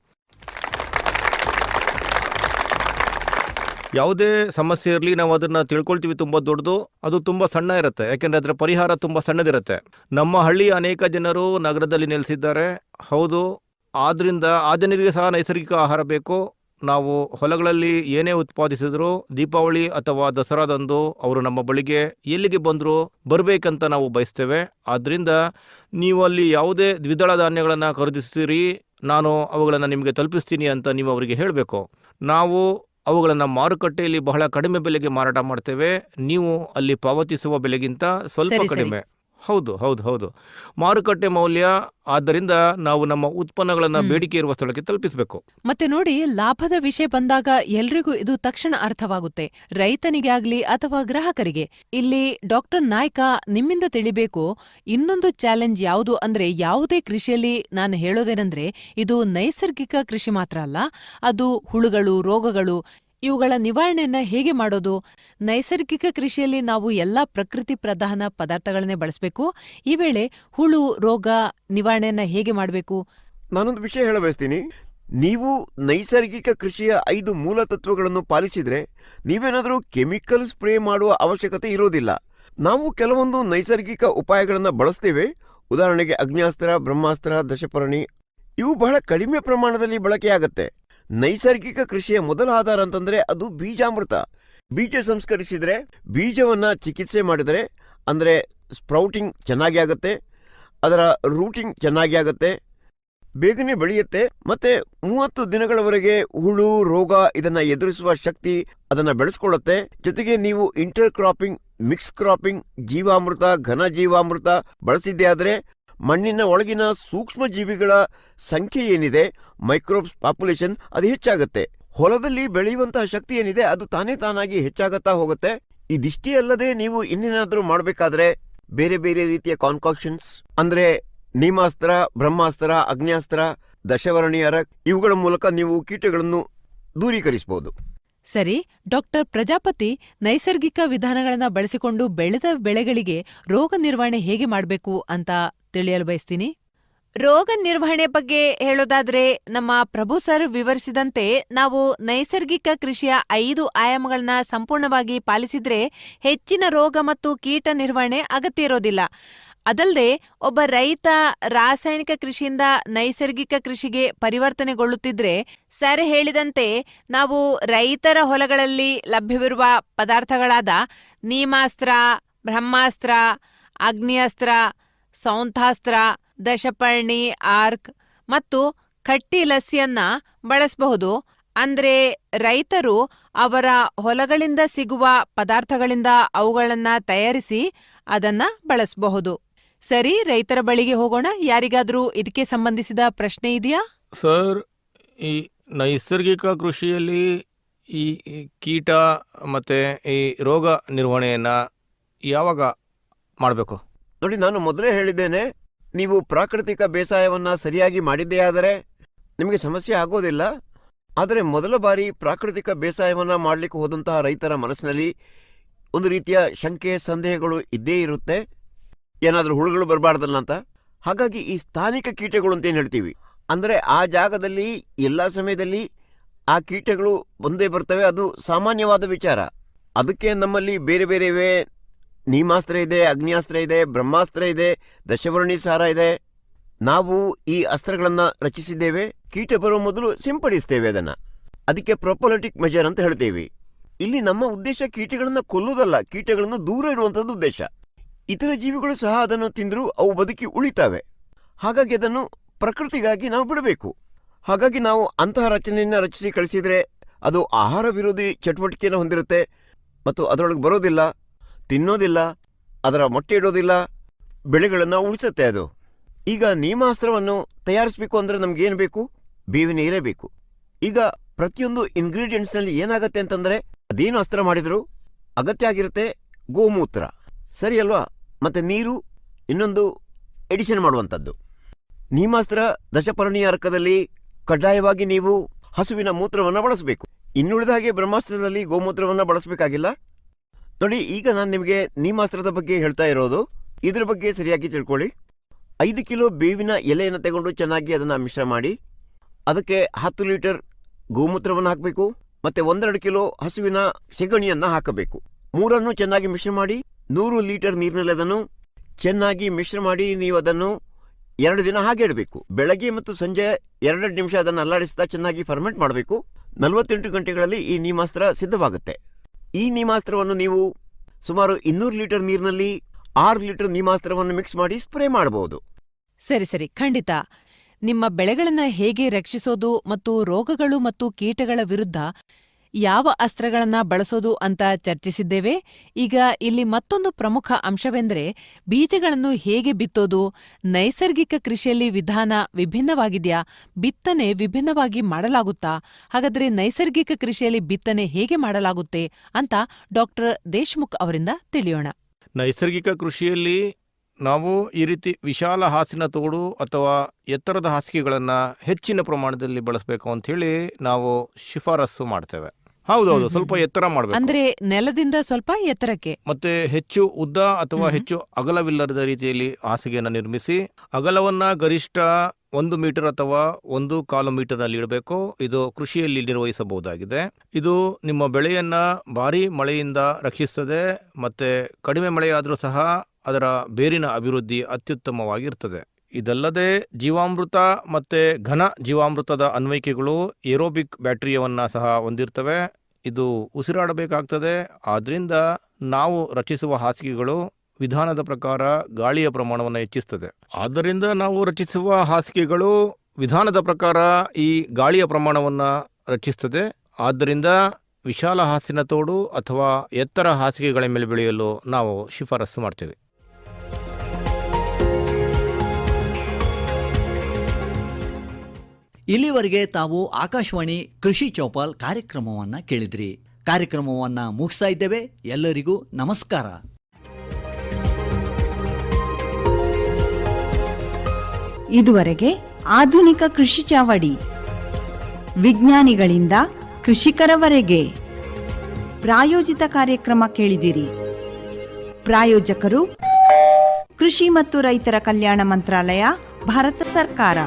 ಯಾವುದೇ ಸಮಸ್ಯೆ ಇರಲಿ ನಾವು ಅದನ್ನು ತಿಳ್ಕೊಳ್ತೀವಿ ತುಂಬ ದೊಡ್ಡದು. ಅದು ತುಂಬ ಸಣ್ಣ ಇರುತ್ತೆ. ಯಾಕೆಂದರೆ ಅದರ ಪರಿಹಾರ ತುಂಬ ಸಣ್ಣದಿರುತ್ತೆ. ನಮ್ಮ ಹಳ್ಳಿಯ ಅನೇಕ ಜನರು ನಗರದಲ್ಲಿ ನೆಲೆಸಿದ್ದಾರೆ. ಹೌದು. ಆದ್ದರಿಂದ ಆ ಜನರಿಗೆ ಸಹ ನೈಸರ್ಗಿಕ ಆಹಾರ ಬೇಕು. ನಾವು ಹೊಲಗಳಲ್ಲಿ ಏನೇ ಉತ್ಪಾದಿಸಿದ್ರು ದೀಪಾವಳಿ ಅಥವಾ ದಸರಾದಂದು ಅವರು ನಮ್ಮ ಬಳಿಗೆ ಎಲ್ಲಿಗೆ ಬಂದರೂ ಬರಬೇಕಂತ ನಾವು ಬಯಸ್ತೇವೆ. ಆದ್ದರಿಂದ ನೀವು ಅಲ್ಲಿ ಯಾವುದೇ ದ್ವಿದಳ ಧಾನ್ಯಗಳನ್ನು ಖರೀದಿಸ್ತೀರಿ ನಾನು ಅವುಗಳನ್ನು ನಿಮಗೆ ತಲುಪಿಸ್ತೀನಿ ಅಂತ ನೀವು ಅವರಿಗೆ ಹೇಳಬೇಕು. ನಾವು ಅವುಗಳನ್ನು ಮಾರುಕಟ್ಟೆಯಲ್ಲಿ ಬಹಳ ಕಡಿಮೆ ಬೆಲೆಗೆ ಮಾರಾಟ ಮಾಡ್ತೇವೆ. ನೀವು ಅಲ್ಲಿ ಪಾವತಿಸುವ ಬೆಲೆಗಿಂತ ಸ್ವಲ್ಪ. ಕಡಿಮೆ. ಹೌದು ಹೌದು ಹೌದು. ಮಾರುಕಟ್ಟೆ ಮೌಲ್ಯ ಆದ್ದರಿಂದ ನಾವು ನಮ್ಮ ಉತ್ಪನ್ನಗಳನ್ನು ಬೇಡಿಕೆ ಇರುವ ಸ್ಥಳಕ್ಕೆ ತಲುಪಿಸಬೇಕು. ಮತ್ತೆ ನೋಡಿ ಲಾಭದ ವಿಷಯ ಬಂದಾಗ ಎಲ್ರಿಗೂ ಇದು ತಕ್ಷಣ ಅರ್ಥವಾಗುತ್ತೆ. ರೈತನಿಗೆ ಆಗ್ಲಿ ಅಥವಾ ಗ್ರಾಹಕರಿಗೆ. ಇಲ್ಲಿ ಡಾಕ್ಟರ್ ನಾಯ್ಕ ನಿಮ್ಮಿಂದ ತಿಳಿಬೇಕು ಇನ್ನೊಂದು ಚಾಲೆಂಜ್ ಯಾವುದು ಅಂದ್ರೆ ಯಾವುದೇ ಕೃಷಿಯಲ್ಲಿ ನಾನು ಹೇಳೋದೇನೆಂದ್ರೆ ಇದು ನೈಸರ್ಗಿಕ ಕೃಷಿ ಮಾತ್ರ ಅಲ್ಲ ಅದು ಹುಳುಗಳು ರೋಗಗಳು ಇವುಗಳ ನಿವಾರಣೆಯನ್ನ ಹೇಗೆ ಮಾಡೋದು? ನೈಸರ್ಗಿಕ ಕೃಷಿಯಲ್ಲಿ ನಾವು ಎಲ್ಲಾ ಪ್ರಕೃತಿ ಪ್ರಧಾನ ಪದಾರ್ಥಗಳನ್ನೇ ಬಳಸಬೇಕು. ಈ ವೇಳೆ ಹುಳು, ರೋಗ ನಿವಾರಣೆಯನ್ನ ಹೇಗೆ ಮಾಡಬೇಕು? ನಾನೊಂದು ವಿಷಯ ಹೇಳ ಬಯಸ್ತೀನಿ ನೀವು ನೈಸರ್ಗಿಕ ಕೃಷಿಯ ಐದು ಮೂಲ ತತ್ವಗಳನ್ನು ಪಾಲಿಸಿದ್ರೆ ನೀವೇನಾದರೂ ಕೆಮಿಕಲ್ ಸ್ಪ್ರೇ ಮಾಡುವ ಅವಶ್ಯಕತೆ ಇರೋದಿಲ್ಲ. ನಾವು ಕೆಲವೊಂದು ನೈಸರ್ಗಿಕ ಉಪಾಯಗಳನ್ನು ಬಳಸ್ತೇವೆ. ಉದಾಹರಣೆಗೆ ಅಗ್ನ್ಯಾಸ್ತ್ರ, ಬ್ರಹ್ಮಾಸ್ತ್ರ, ದಶಪರ್ಣಿ, ಇವು ಬಹಳ ಕಡಿಮೆ ಪ್ರಮಾಣದಲ್ಲಿ ಬಳಕೆಯಾಗತ್ತೆ. ನೈಸರ್ಗಿಕ ಕೃಷಿಯ ಮೊದಲ ಆಧಾರ ಅಂತಂದ್ರೆ ಅದು ಬೀಜಾಮೃತ. ಬೀಜ ಸಂಸ್ಕರಿಸಿದರೆ ಬೀಜವನ್ನ ಚಿಕಿತ್ಸೆ ಮಾಡಿದರೆ ಅಂದ್ರೆ ಸ್ಪ್ರೌಟಿಂಗ್ ಚೆನ್ನಾಗಿ ಆಗುತ್ತೆ, ಅದರ ರೂಟಿಂಗ್ ಚೆನ್ನಾಗಿ ಆಗುತ್ತೆ, ಬೇಗನೆ ಬೆಳೆಯುತ್ತೆ ಮತ್ತೆ ಮೂವತ್ತು ದಿನಗಳವರೆಗೆ ಹುಳು, ರೋಗ ಇದನ್ನ ಎದುರಿಸುವ ಶಕ್ತಿ ಅದನ್ನ ಬೆಳೆಸ್ಕೊಳ್ಳುತ್ತೆ. ಜೊತೆಗೆ ನೀವು ಇಂಟರ್ ಕ್ರಾಪಿಂಗ್ ಮಿಕ್ಸ್ ಕ್ರಾಪಿಂಗ್ ಜೀವಾಮೃತ ಘನ ಜೀವಾಮೃತ ಬಳಸಿದ್ದೇ ಆದ್ರೆ ಮಣ್ಣಿನ ಒಳಗಿನ ಸೂಕ್ಷ್ಮ ಜೀವಿಗಳ ಸಂಖ್ಯೆ ಏನಿದೆ? ಮೈಕ್ರೋಬ್ಸ್ ಪಾಪ್ಯುಲೇಷನ್ ಅದು ಹೆಚ್ಚಾಗುತ್ತೆ. ಹೊಲದಲ್ಲಿ ಬೆಳೆಯುವಂತಹ ಶಕ್ತಿ ಏನಿದೆ ಅದು ತಾನೇ ತಾನಾಗಿ ಹೆಚ್ಚಾಗುತ್ತಾ ಹೋಗುತ್ತೆ. ಇದಿಷ್ಟೇ ಅಲ್ಲದೆ ನೀವು ಇನ್ನೇನಾದರೂ ಮಾಡಬೇಕಾದ್ರೆ ಬೇರೆ ಬೇರೆ ರೀತಿಯ ಕಾನ್ಕಾಕ್ಷನ್ಸ್, ಅಂದ್ರೆ ನೀಮಾಸ್ತ್ರ, ಬ್ರಹ್ಮಾಸ್ತ್ರ, ಅಗ್ನ್ಯಾಸ್ತ್ರ ದಶವರ್ಣಿಯರ ಇವುಗಳ ಮೂಲಕ ನೀವು ಕೀಟಗಳನ್ನು ದೂರೀಕರಿಸಬಹುದು ಸರಿ, ಡಾಕ್ಟರ್ ಪ್ರಜಾಪತಿ ನೈಸರ್ಗಿಕ ವಿಧಾನಗಳನ್ನು ಬಳಸಿಕೊಂಡು ಬೆಳೆದ ಬೆಳೆಗಳಿಗೆ ರೋಗ ನಿರ್ವಹಣೆ ಹೇಗೆ ಮಾಡಬೇಕು ಅಂತ ತಿಳಿಯಲು ಬಯಸ್ತೀನಿ. ರೋಗ ನಿರ್ವಹಣೆ ಬಗ್ಗೆ ಹೇಳೋದಾದ್ರೆ ನಮ್ಮ ಪ್ರಭು ಸರ್ ವಿವರಿಸಿದಂತೆ ನಾವು ನೈಸರ್ಗಿಕ ಕೃಷಿಯ ಐದು ಆಯಾಮಗಳನ್ನ ಸಂಪೂರ್ಣವಾಗಿ ಪಾಲಿಸಿದ್ರೆ ಹೆಚ್ಚಿನ ರೋಗ ಮತ್ತು ಕೀಟ ನಿರ್ವಹಣೆ ಅಗತ್ಯ ಇರೋದಿಲ್ಲ. ಅದಲ್ಲದೆ ಒಬ್ಬ ರೈತ ರಾಸಾಯನಿಕ ಕೃಷಿಯಿಂದ ನೈಸರ್ಗಿಕ ಕೃಷಿಗೆ ಪರಿವರ್ತನೆಗೊಳ್ಳುತ್ತಿದ್ರೆ ಸರ್ ಹೇಳಿದಂತೆ ನಾವು ರೈತರ ಹೊಲಗಳಲ್ಲಿ ಲಭ್ಯವಿರುವ ಪದಾರ್ಥಗಳಾದ ನೀಮಾಸ್ತ್ರ, ಬ್ರಹ್ಮಾಸ್ತ್ರ, ಅಗ್ನಿಯಸ್ತ್ರ ಸೌಂಥಾಸ್ತ್ರ ದಶಪರ್ಣಿ, ಆರ್ಕ್ ಮತ್ತು ಕಟ್ಟಿ ಲಸ್ಸಿಯನ್ನ ಬಳಸಬಹುದು. ಅಂದ್ರೆ ರೈತರು ಅವರ ಹೊಲಗಳಿಂದ ಸಿಗುವ ಪದಾರ್ಥಗಳಿಂದ ಅವುಗಳನ್ನ ತಯಾರಿಸಿ ಅದನ್ನ ಬಳಸಬಹುದು. ಸರಿ, ರೈತರ ಬಳಿಗೆ ಹೋಗೋಣ. ಯಾರಿಗಾದ್ರೂ ಇದಕ್ಕೆ ಸಂಬಂಧಿಸಿದ ಪ್ರಶ್ನೆ ಇದೆಯಾ? ಸರ್, ಈ ನೈಸರ್ಗಿಕ ಕೃಷಿಯಲ್ಲಿ ಈ ಕೀಟ ಮತ್ತು ಈ ರೋಗ ನಿರ್ವಹಣೆಯನ್ನು ಯಾವಾಗ ಮಾಡಬೇಕು? ನೋಡಿ, ನಾನು ಮೊದಲೇ ಹೇಳಿದ್ದೇನೆ, ನೀವು ಪ್ರಾಕೃತಿಕ ಬೇಸಾಯವನ್ನು ಸರಿಯಾಗಿ ಮಾಡಿದ್ದೇ ಆದರೆ ನಿಮಗೆ ಸಮಸ್ಯೆ ಆಗೋದಿಲ್ಲ. ಆದರೆ ಮೊದಲ ಬಾರಿ ಪ್ರಾಕೃತಿಕ ಬೇಸಾಯವನ್ನು ಮಾಡಲಿಕ್ಕೆ ಹೋದಂತಹ ರೈತರ ಮನಸ್ಸಿನಲ್ಲಿ ಒಂದು ರೀತಿಯ ಶಂಕೆ, ಸಂದೇಹಗಳು ಇದ್ದೇ ಇರುತ್ತೆ. ಏನಾದರೂ ಹುಳುಗಳು ಬರಬಾರ್ದಲ್ಲ ಅಂತ. ಹಾಗಾಗಿ ಈ ಸ್ಥಾನಿಕ ಕೀಟಗಳು ಅಂತ ಏನು ಹೇಳ್ತೀವಿ? ಅಂದರೆ ಆ ಜಾಗದಲ್ಲಿ, ಎಲ್ಲ ಸಮಯದಲ್ಲಿ ಆ ಕೀಟಗಳು ಬಂದೇ ಬರ್ತವೆ. ಅದು ಸಾಮಾನ್ಯವಾದ ವಿಚಾರ. ಅದಕ್ಕೆ ನಮ್ಮಲ್ಲಿ ಬೇರೆ ಬೇರೆವೇ ನೀಮಾಸ್ತ್ರ ಇದೆ, ಅಗ್ನಿಯಾಸ್ತ್ರ ಇದೆ, ಬ್ರಹ್ಮಾಸ್ತ್ರ ಇದೆ, ದಶವರ್ಣಿ ಸಾರ ಇದೆ. ನಾವು ಈ ಅಸ್ತ್ರಗಳನ್ನು ರಚಿಸಿದ್ದೇವೆ. ಕೀಟ ಬರುವ ಮೊದಲು ಸಿಂಪಡಿಸ್ತೇವೆ ಅದನ್ನ. ಅದಕ್ಕೆ ಪ್ರೊಪೊಲಿಟಿಕ್ ಮೆಜರ್ ಅಂತ ಹೇಳ್ತೇವೆ. ಇಲ್ಲಿ ನಮ್ಮ ಉದ್ದೇಶ ಕೀಟಗಳನ್ನು ಕೊಲ್ಲುವುದಲ್ಲ, ಕೀಟಗಳನ್ನು ದೂರ ಇಡುವಂಥದ್ದು ಉದ್ದೇಶ. ಇತರ ಜೀವಿಗಳು ಸಹ ಅದನ್ನು ತಿಂದರೂ ಅವು ಬದುಕಿ ಉಳಿತಾವೆ. ಹಾಗಾಗಿ ಅದನ್ನು ಪ್ರಕೃತಿಗಾಗಿ ನಾವು ಬಿಡಬೇಕು. ಹಾಗಾಗಿ ನಾವು ಅಂತಹ ರಚನೆಯನ್ನು ರಚಿಸಿ ಕಳಿಸಿದರೆ ಅದು ಆಹಾರ ವಿರೋಧಿ ಚಟುವಟಿಕೆಯನ್ನು ಹೊಂದಿರುತ್ತೆ. ಮತ್ತು ಅದರೊಳಗೆ ಬರೋದಿಲ್ಲ. ತಿನ್ನೋದಿಲ್ಲ, ಅದರ ಮೊಟ್ಟೆ ಇಡೋದಿಲ್ಲ, ಬೆಳೆಗಳನ್ನು ಉಳಿಸುತ್ತೆ ಅದು. ಈಗ ನೀಮಾಸ್ತ್ರವನ್ನು ತಯಾರಿಸಬೇಕು ಅಂದರೆ ನಮ್ಗೆ ಏನು ಬೇಕು? ಬೇವಿನ ಎಲೆ ಬೇಕು. ಈಗ ಪ್ರತಿಯೊಂದು ಇಂಗ್ರೀಡಿಯೆಂಟ್ಸ್ನಲ್ಲಿ ಏನಾಗತ್ತೆ ಅಂತಂದ್ರೆ, ಅದೇನು ಅಸ್ತ್ರ ಮಾಡಿದ್ರು, ಅಗತ್ಯ ಆಗಿರುತ್ತೆ ಗೋಮೂತ್ರ. ಸರಿ ಅಲ್ವಾ? ಮತ್ತೆ ನೀರು, ಇನ್ನೊಂದು ಎಡಿಷನ್ ಮಾಡುವಂಥದ್ದು. ನೀಮಾಸ್ತ್ರ ದಶಪರ್ಣೀಯ ಅರ್ಕದಲ್ಲಿ ಕಡ್ಡಾಯವಾಗಿ ನೀವು ಹಸುವಿನ ಮೂತ್ರವನ್ನು ಬಳಸಬೇಕು. ಇನ್ನುಳಿದ ಹಾಗೆ ಬ್ರಹ್ಮಾಸ್ತ್ರದಲ್ಲಿ ಗೋಮೂತ್ರವನ್ನು ಬಳಸಬೇಕಾಗಿಲ್ಲ. ನೋಡಿ, ಈಗ ನಾನು ನಿಮಗೆ ನೀಮಾಸ್ತ್ರದ ಬಗ್ಗೆ ಹೇಳ್ತಾ ಇರೋದು. ಇದ್ರ ಬಗ್ಗೆ ಸರಿಯಾಗಿ ತಿಳ್ಕೊಳ್ಳಿ. ಐದು ಕಿಲೋ ಬೇವಿನ ಎಲೆಯನ್ನು ತಗೊಂಡು ಚೆನ್ನಾಗಿ ಅದನ್ನು ಮಿಶ್ರ ಮಾಡಿ, ಅದಕ್ಕೆ ಹತ್ತು ಲೀಟರ್ ಗೋಮೂತ್ರವನ್ನು ಹಾಕಬೇಕು, ಮತ್ತೆ ಒಂದೆರಡು ಕಿಲೋ ಹಸುವಿನ ಸೆಗಣಿಯನ್ನು ಹಾಕಬೇಕು. ಮೂರನ್ನು ಚೆನ್ನಾಗಿ ಮಿಶ್ರ ಮಾಡಿ, ನೂರು ಲೀಟರ್ ನೀರಿನಲ್ಲಿ ಅದನ್ನು ಚೆನ್ನಾಗಿ ಮಿಶ್ರ ಮಾಡಿ ನೀವು ಅದನ್ನು ಎರಡು ದಿನ ಹಾಗೆ ಇಡಬೇಕು. ಬೆಳಗ್ಗೆ ಮತ್ತು ಸಂಜೆ ಎರಡೆರಡು ನಿಮಿಷ ಅದನ್ನು ಅಲ್ಲಾಡಿಸ್ತಾ ಚೆನ್ನಾಗಿ ಫರ್ಮೆಂಟ್ ಮಾಡಬೇಕು. ನಲವತ್ತೆಂಟು ಗಂಟೆಗಳಲ್ಲಿ ಈ ನೀಮಾಸ್ತ್ರ ಸಿದ್ಧವಾಗುತ್ತೆ. ಈ ನಿಮಾಸ್ತ್ರವನ್ನು ನೀವು ಸುಮಾರು ಇನ್ನೂರು ಲೀಟರ್ ನೀರಿನಲ್ಲಿ ಆರು ಲೀಟರ್ ನಿಮಾಸ್ತ್ರವನ್ನು ಮಿಕ್ಸ್ ಮಾಡಿ ಸ್ಪ್ರೇ ಮಾಡಬಹುದು. ಸರಿ ಸರಿ. ಖಂಡಿತ. ನಿಮ್ಮ ಬೆಳೆಗಳನ್ನ ಹೇಗೆ ರಕ್ಷಿಸೋದು ಮತ್ತು ರೋಗಗಳು ಮತ್ತು ಕೀಟಗಳ ವಿರುದ್ಧ ಯಾವ ಅಸ್ತ್ರಗಳನ್ನ ಬಳಸೋದು ಅಂತ ಚರ್ಚಿಸಿದ್ದೇವೆ. ಈಗ ಇಲ್ಲಿ ಮತ್ತೊಂದು ಪ್ರಮುಖ ಅಂಶವೆಂದರೆ ಬೀಜಗಳನ್ನು ಹೇಗೆ ಬಿತ್ತೋದು, ನೈಸರ್ಗಿಕ ಕೃಷಿಯಲ್ಲಿ ವಿಧಾನ ವಿಭಿನ್ನವಾಗಿದೆಯಾ, ಬಿತ್ತನೆ ವಿಭಿನ್ನವಾಗಿ ಮಾಡಲಾಗುತ್ತಾ, ಹಾಗಾದ್ರೆ ನೈಸರ್ಗಿಕ ಕೃಷಿಯಲ್ಲಿ ಬಿತ್ತನೆ ಹೇಗೆ ಮಾಡಲಾಗುತ್ತೆ ಅಂತ ಡಾಕ್ಟರ್ ದೇಶ್ಮುಖ್ ಅವರಿಂದ ತಿಳಿಯೋಣ. ನೈಸರ್ಗಿಕ ಕೃಷಿಯಲ್ಲಿ ನಾವು ಈ ರೀತಿ ವಿಶಾಲ ಹಾಸಿನ ತೋಡು ಅಥವಾ ಎತ್ತರದ ಹಾಸಿಗೆಗಳನ್ನು ಹೆಚ್ಚಿನ ಪ್ರಮಾಣದಲ್ಲಿ ಬಳಸಬೇಕು ಅಂಥೇಳಿ ನಾವು ಶಿಫಾರಸ್ಸು ಮಾಡ್ತೇವೆ. ಹೌದೌದು ಸ್ವಲ್ಪ ಎತ್ತರ ಮಾಡಬೇಕು. ಅಂದ್ರೆ ನೆಲದಿಂದ ಸ್ವಲ್ಪ ಎತ್ತರಕ್ಕೆ. ಮತ್ತೆ ಹೆಚ್ಚು ಉದ್ದ ಅಥವಾ ಹೆಚ್ಚು ಅಗಲವಿಲ್ಲದ ರೀತಿಯಲ್ಲಿ ಹಾಸಿಗೆಯನ್ನು ನಿರ್ಮಿಸಿ ಅಗಲವನ್ನ ಗರಿಷ್ಠ ಒಂದು ಮೀಟರ್ ಅಥವಾ ಒಂದು ಕಾಲು ಮೀಟರ್ ಅಲ್ಲಿ ಇಡಬೇಕು. ಇದು ಕೃಷಿಯಲ್ಲಿ ನಿರ್ವಹಿಸಬಹುದಾಗಿದೆ. ಇದು ನಿಮ್ಮ ಬೆಳೆಯನ್ನ ಭಾರಿ ಮಳೆಯಿಂದ ರಕ್ಷಿಸ್ತದೆ ಮತ್ತೆ ಕಡಿಮೆ ಮಳೆಯಾದರೂ ಸಹ ಅದರ ಬೇರಿನ ಅಭಿವೃದ್ಧಿ ಅತ್ಯುತ್ತಮವಾಗಿರ್ತದೆ. ಇದಲ್ಲದೆ ಜೀವಾಮೃತ ಮತ್ತು ಘನ ಜೀವಾಮೃತದ ಅನ್ವಯಿಕೆಗಳು ಏರೋಬಿಕ್ ಬ್ಯಾಟ್ರಿಯವನ್ನು ಸಹ ಹೊಂದಿರ್ತವೆ. ಇದು ಉಸಿರಾಡಬೇಕಾಗ್ತದೆ. ಆದ್ದರಿಂದ ನಾವು ರಚಿಸುವ ಹಾಸಿಗೆಗಳು ವಿಧಾನದ ಪ್ರಕಾರ ಗಾಳಿಯ ಪ್ರಮಾಣವನ್ನು ಹೆಚ್ಚಿಸ್ತದೆ. ಆದ್ದರಿಂದ ನಾವು ರಚಿಸುವ ಹಾಸಿಗೆಗಳು ವಿಧಾನದ ಪ್ರಕಾರ ಈ ಗಾಳಿಯ ಪ್ರಮಾಣವನ್ನು ರಚಿಸ್ತದೆ. ಆದ್ದರಿಂದ ವಿಶಾಲ ಹಾಸಿನ ತೋಡು ಅಥವಾ ಎತ್ತರ ಹಾಸಿಗೆಗಳ ಮೇಲೆ ಬೆಳೆಯಲು ನಾವು ಶಿಫಾರಸು ಮಾಡ್ತೇವೆ. ಇಲ್ಲಿವರೆಗೆ ತಾವು ಆಕಾಶವಾಣಿ ಕೃಷಿ ಚೌಪಾಲ್ ಕಾರ್ಯಕ್ರಮವನ್ನ ಕೇಳಿದ್ರಿ. ಕಾರ್ಯಕ್ರಮವನ್ನ ಮುಗಿಸ್ತಾ ಇದ್ದೇವೆ. ಎಲ್ಲರಿಗೂ ನಮಸ್ಕಾರ. ಇದುವರೆಗೆ ಆಧುನಿಕ ಕೃಷಿ ಚಾವಡಿ. ವಿಜ್ಞಾನಿಗಳಿಂದ ಕೃಷಿಕರವರೆಗೆ. ಪ್ರಾಯೋಜಿತ ಕಾರ್ಯಕ್ರಮ ಕೇಳಿದಿರಿ. ಪ್ರಾಯೋಜಕರು ಕೃಷಿ ಮತ್ತು ರೈತರ ಕಲ್ಯಾಣ ಮಂತ್ರಾಲಯ, ಭಾರತ ಸರ್ಕಾರ.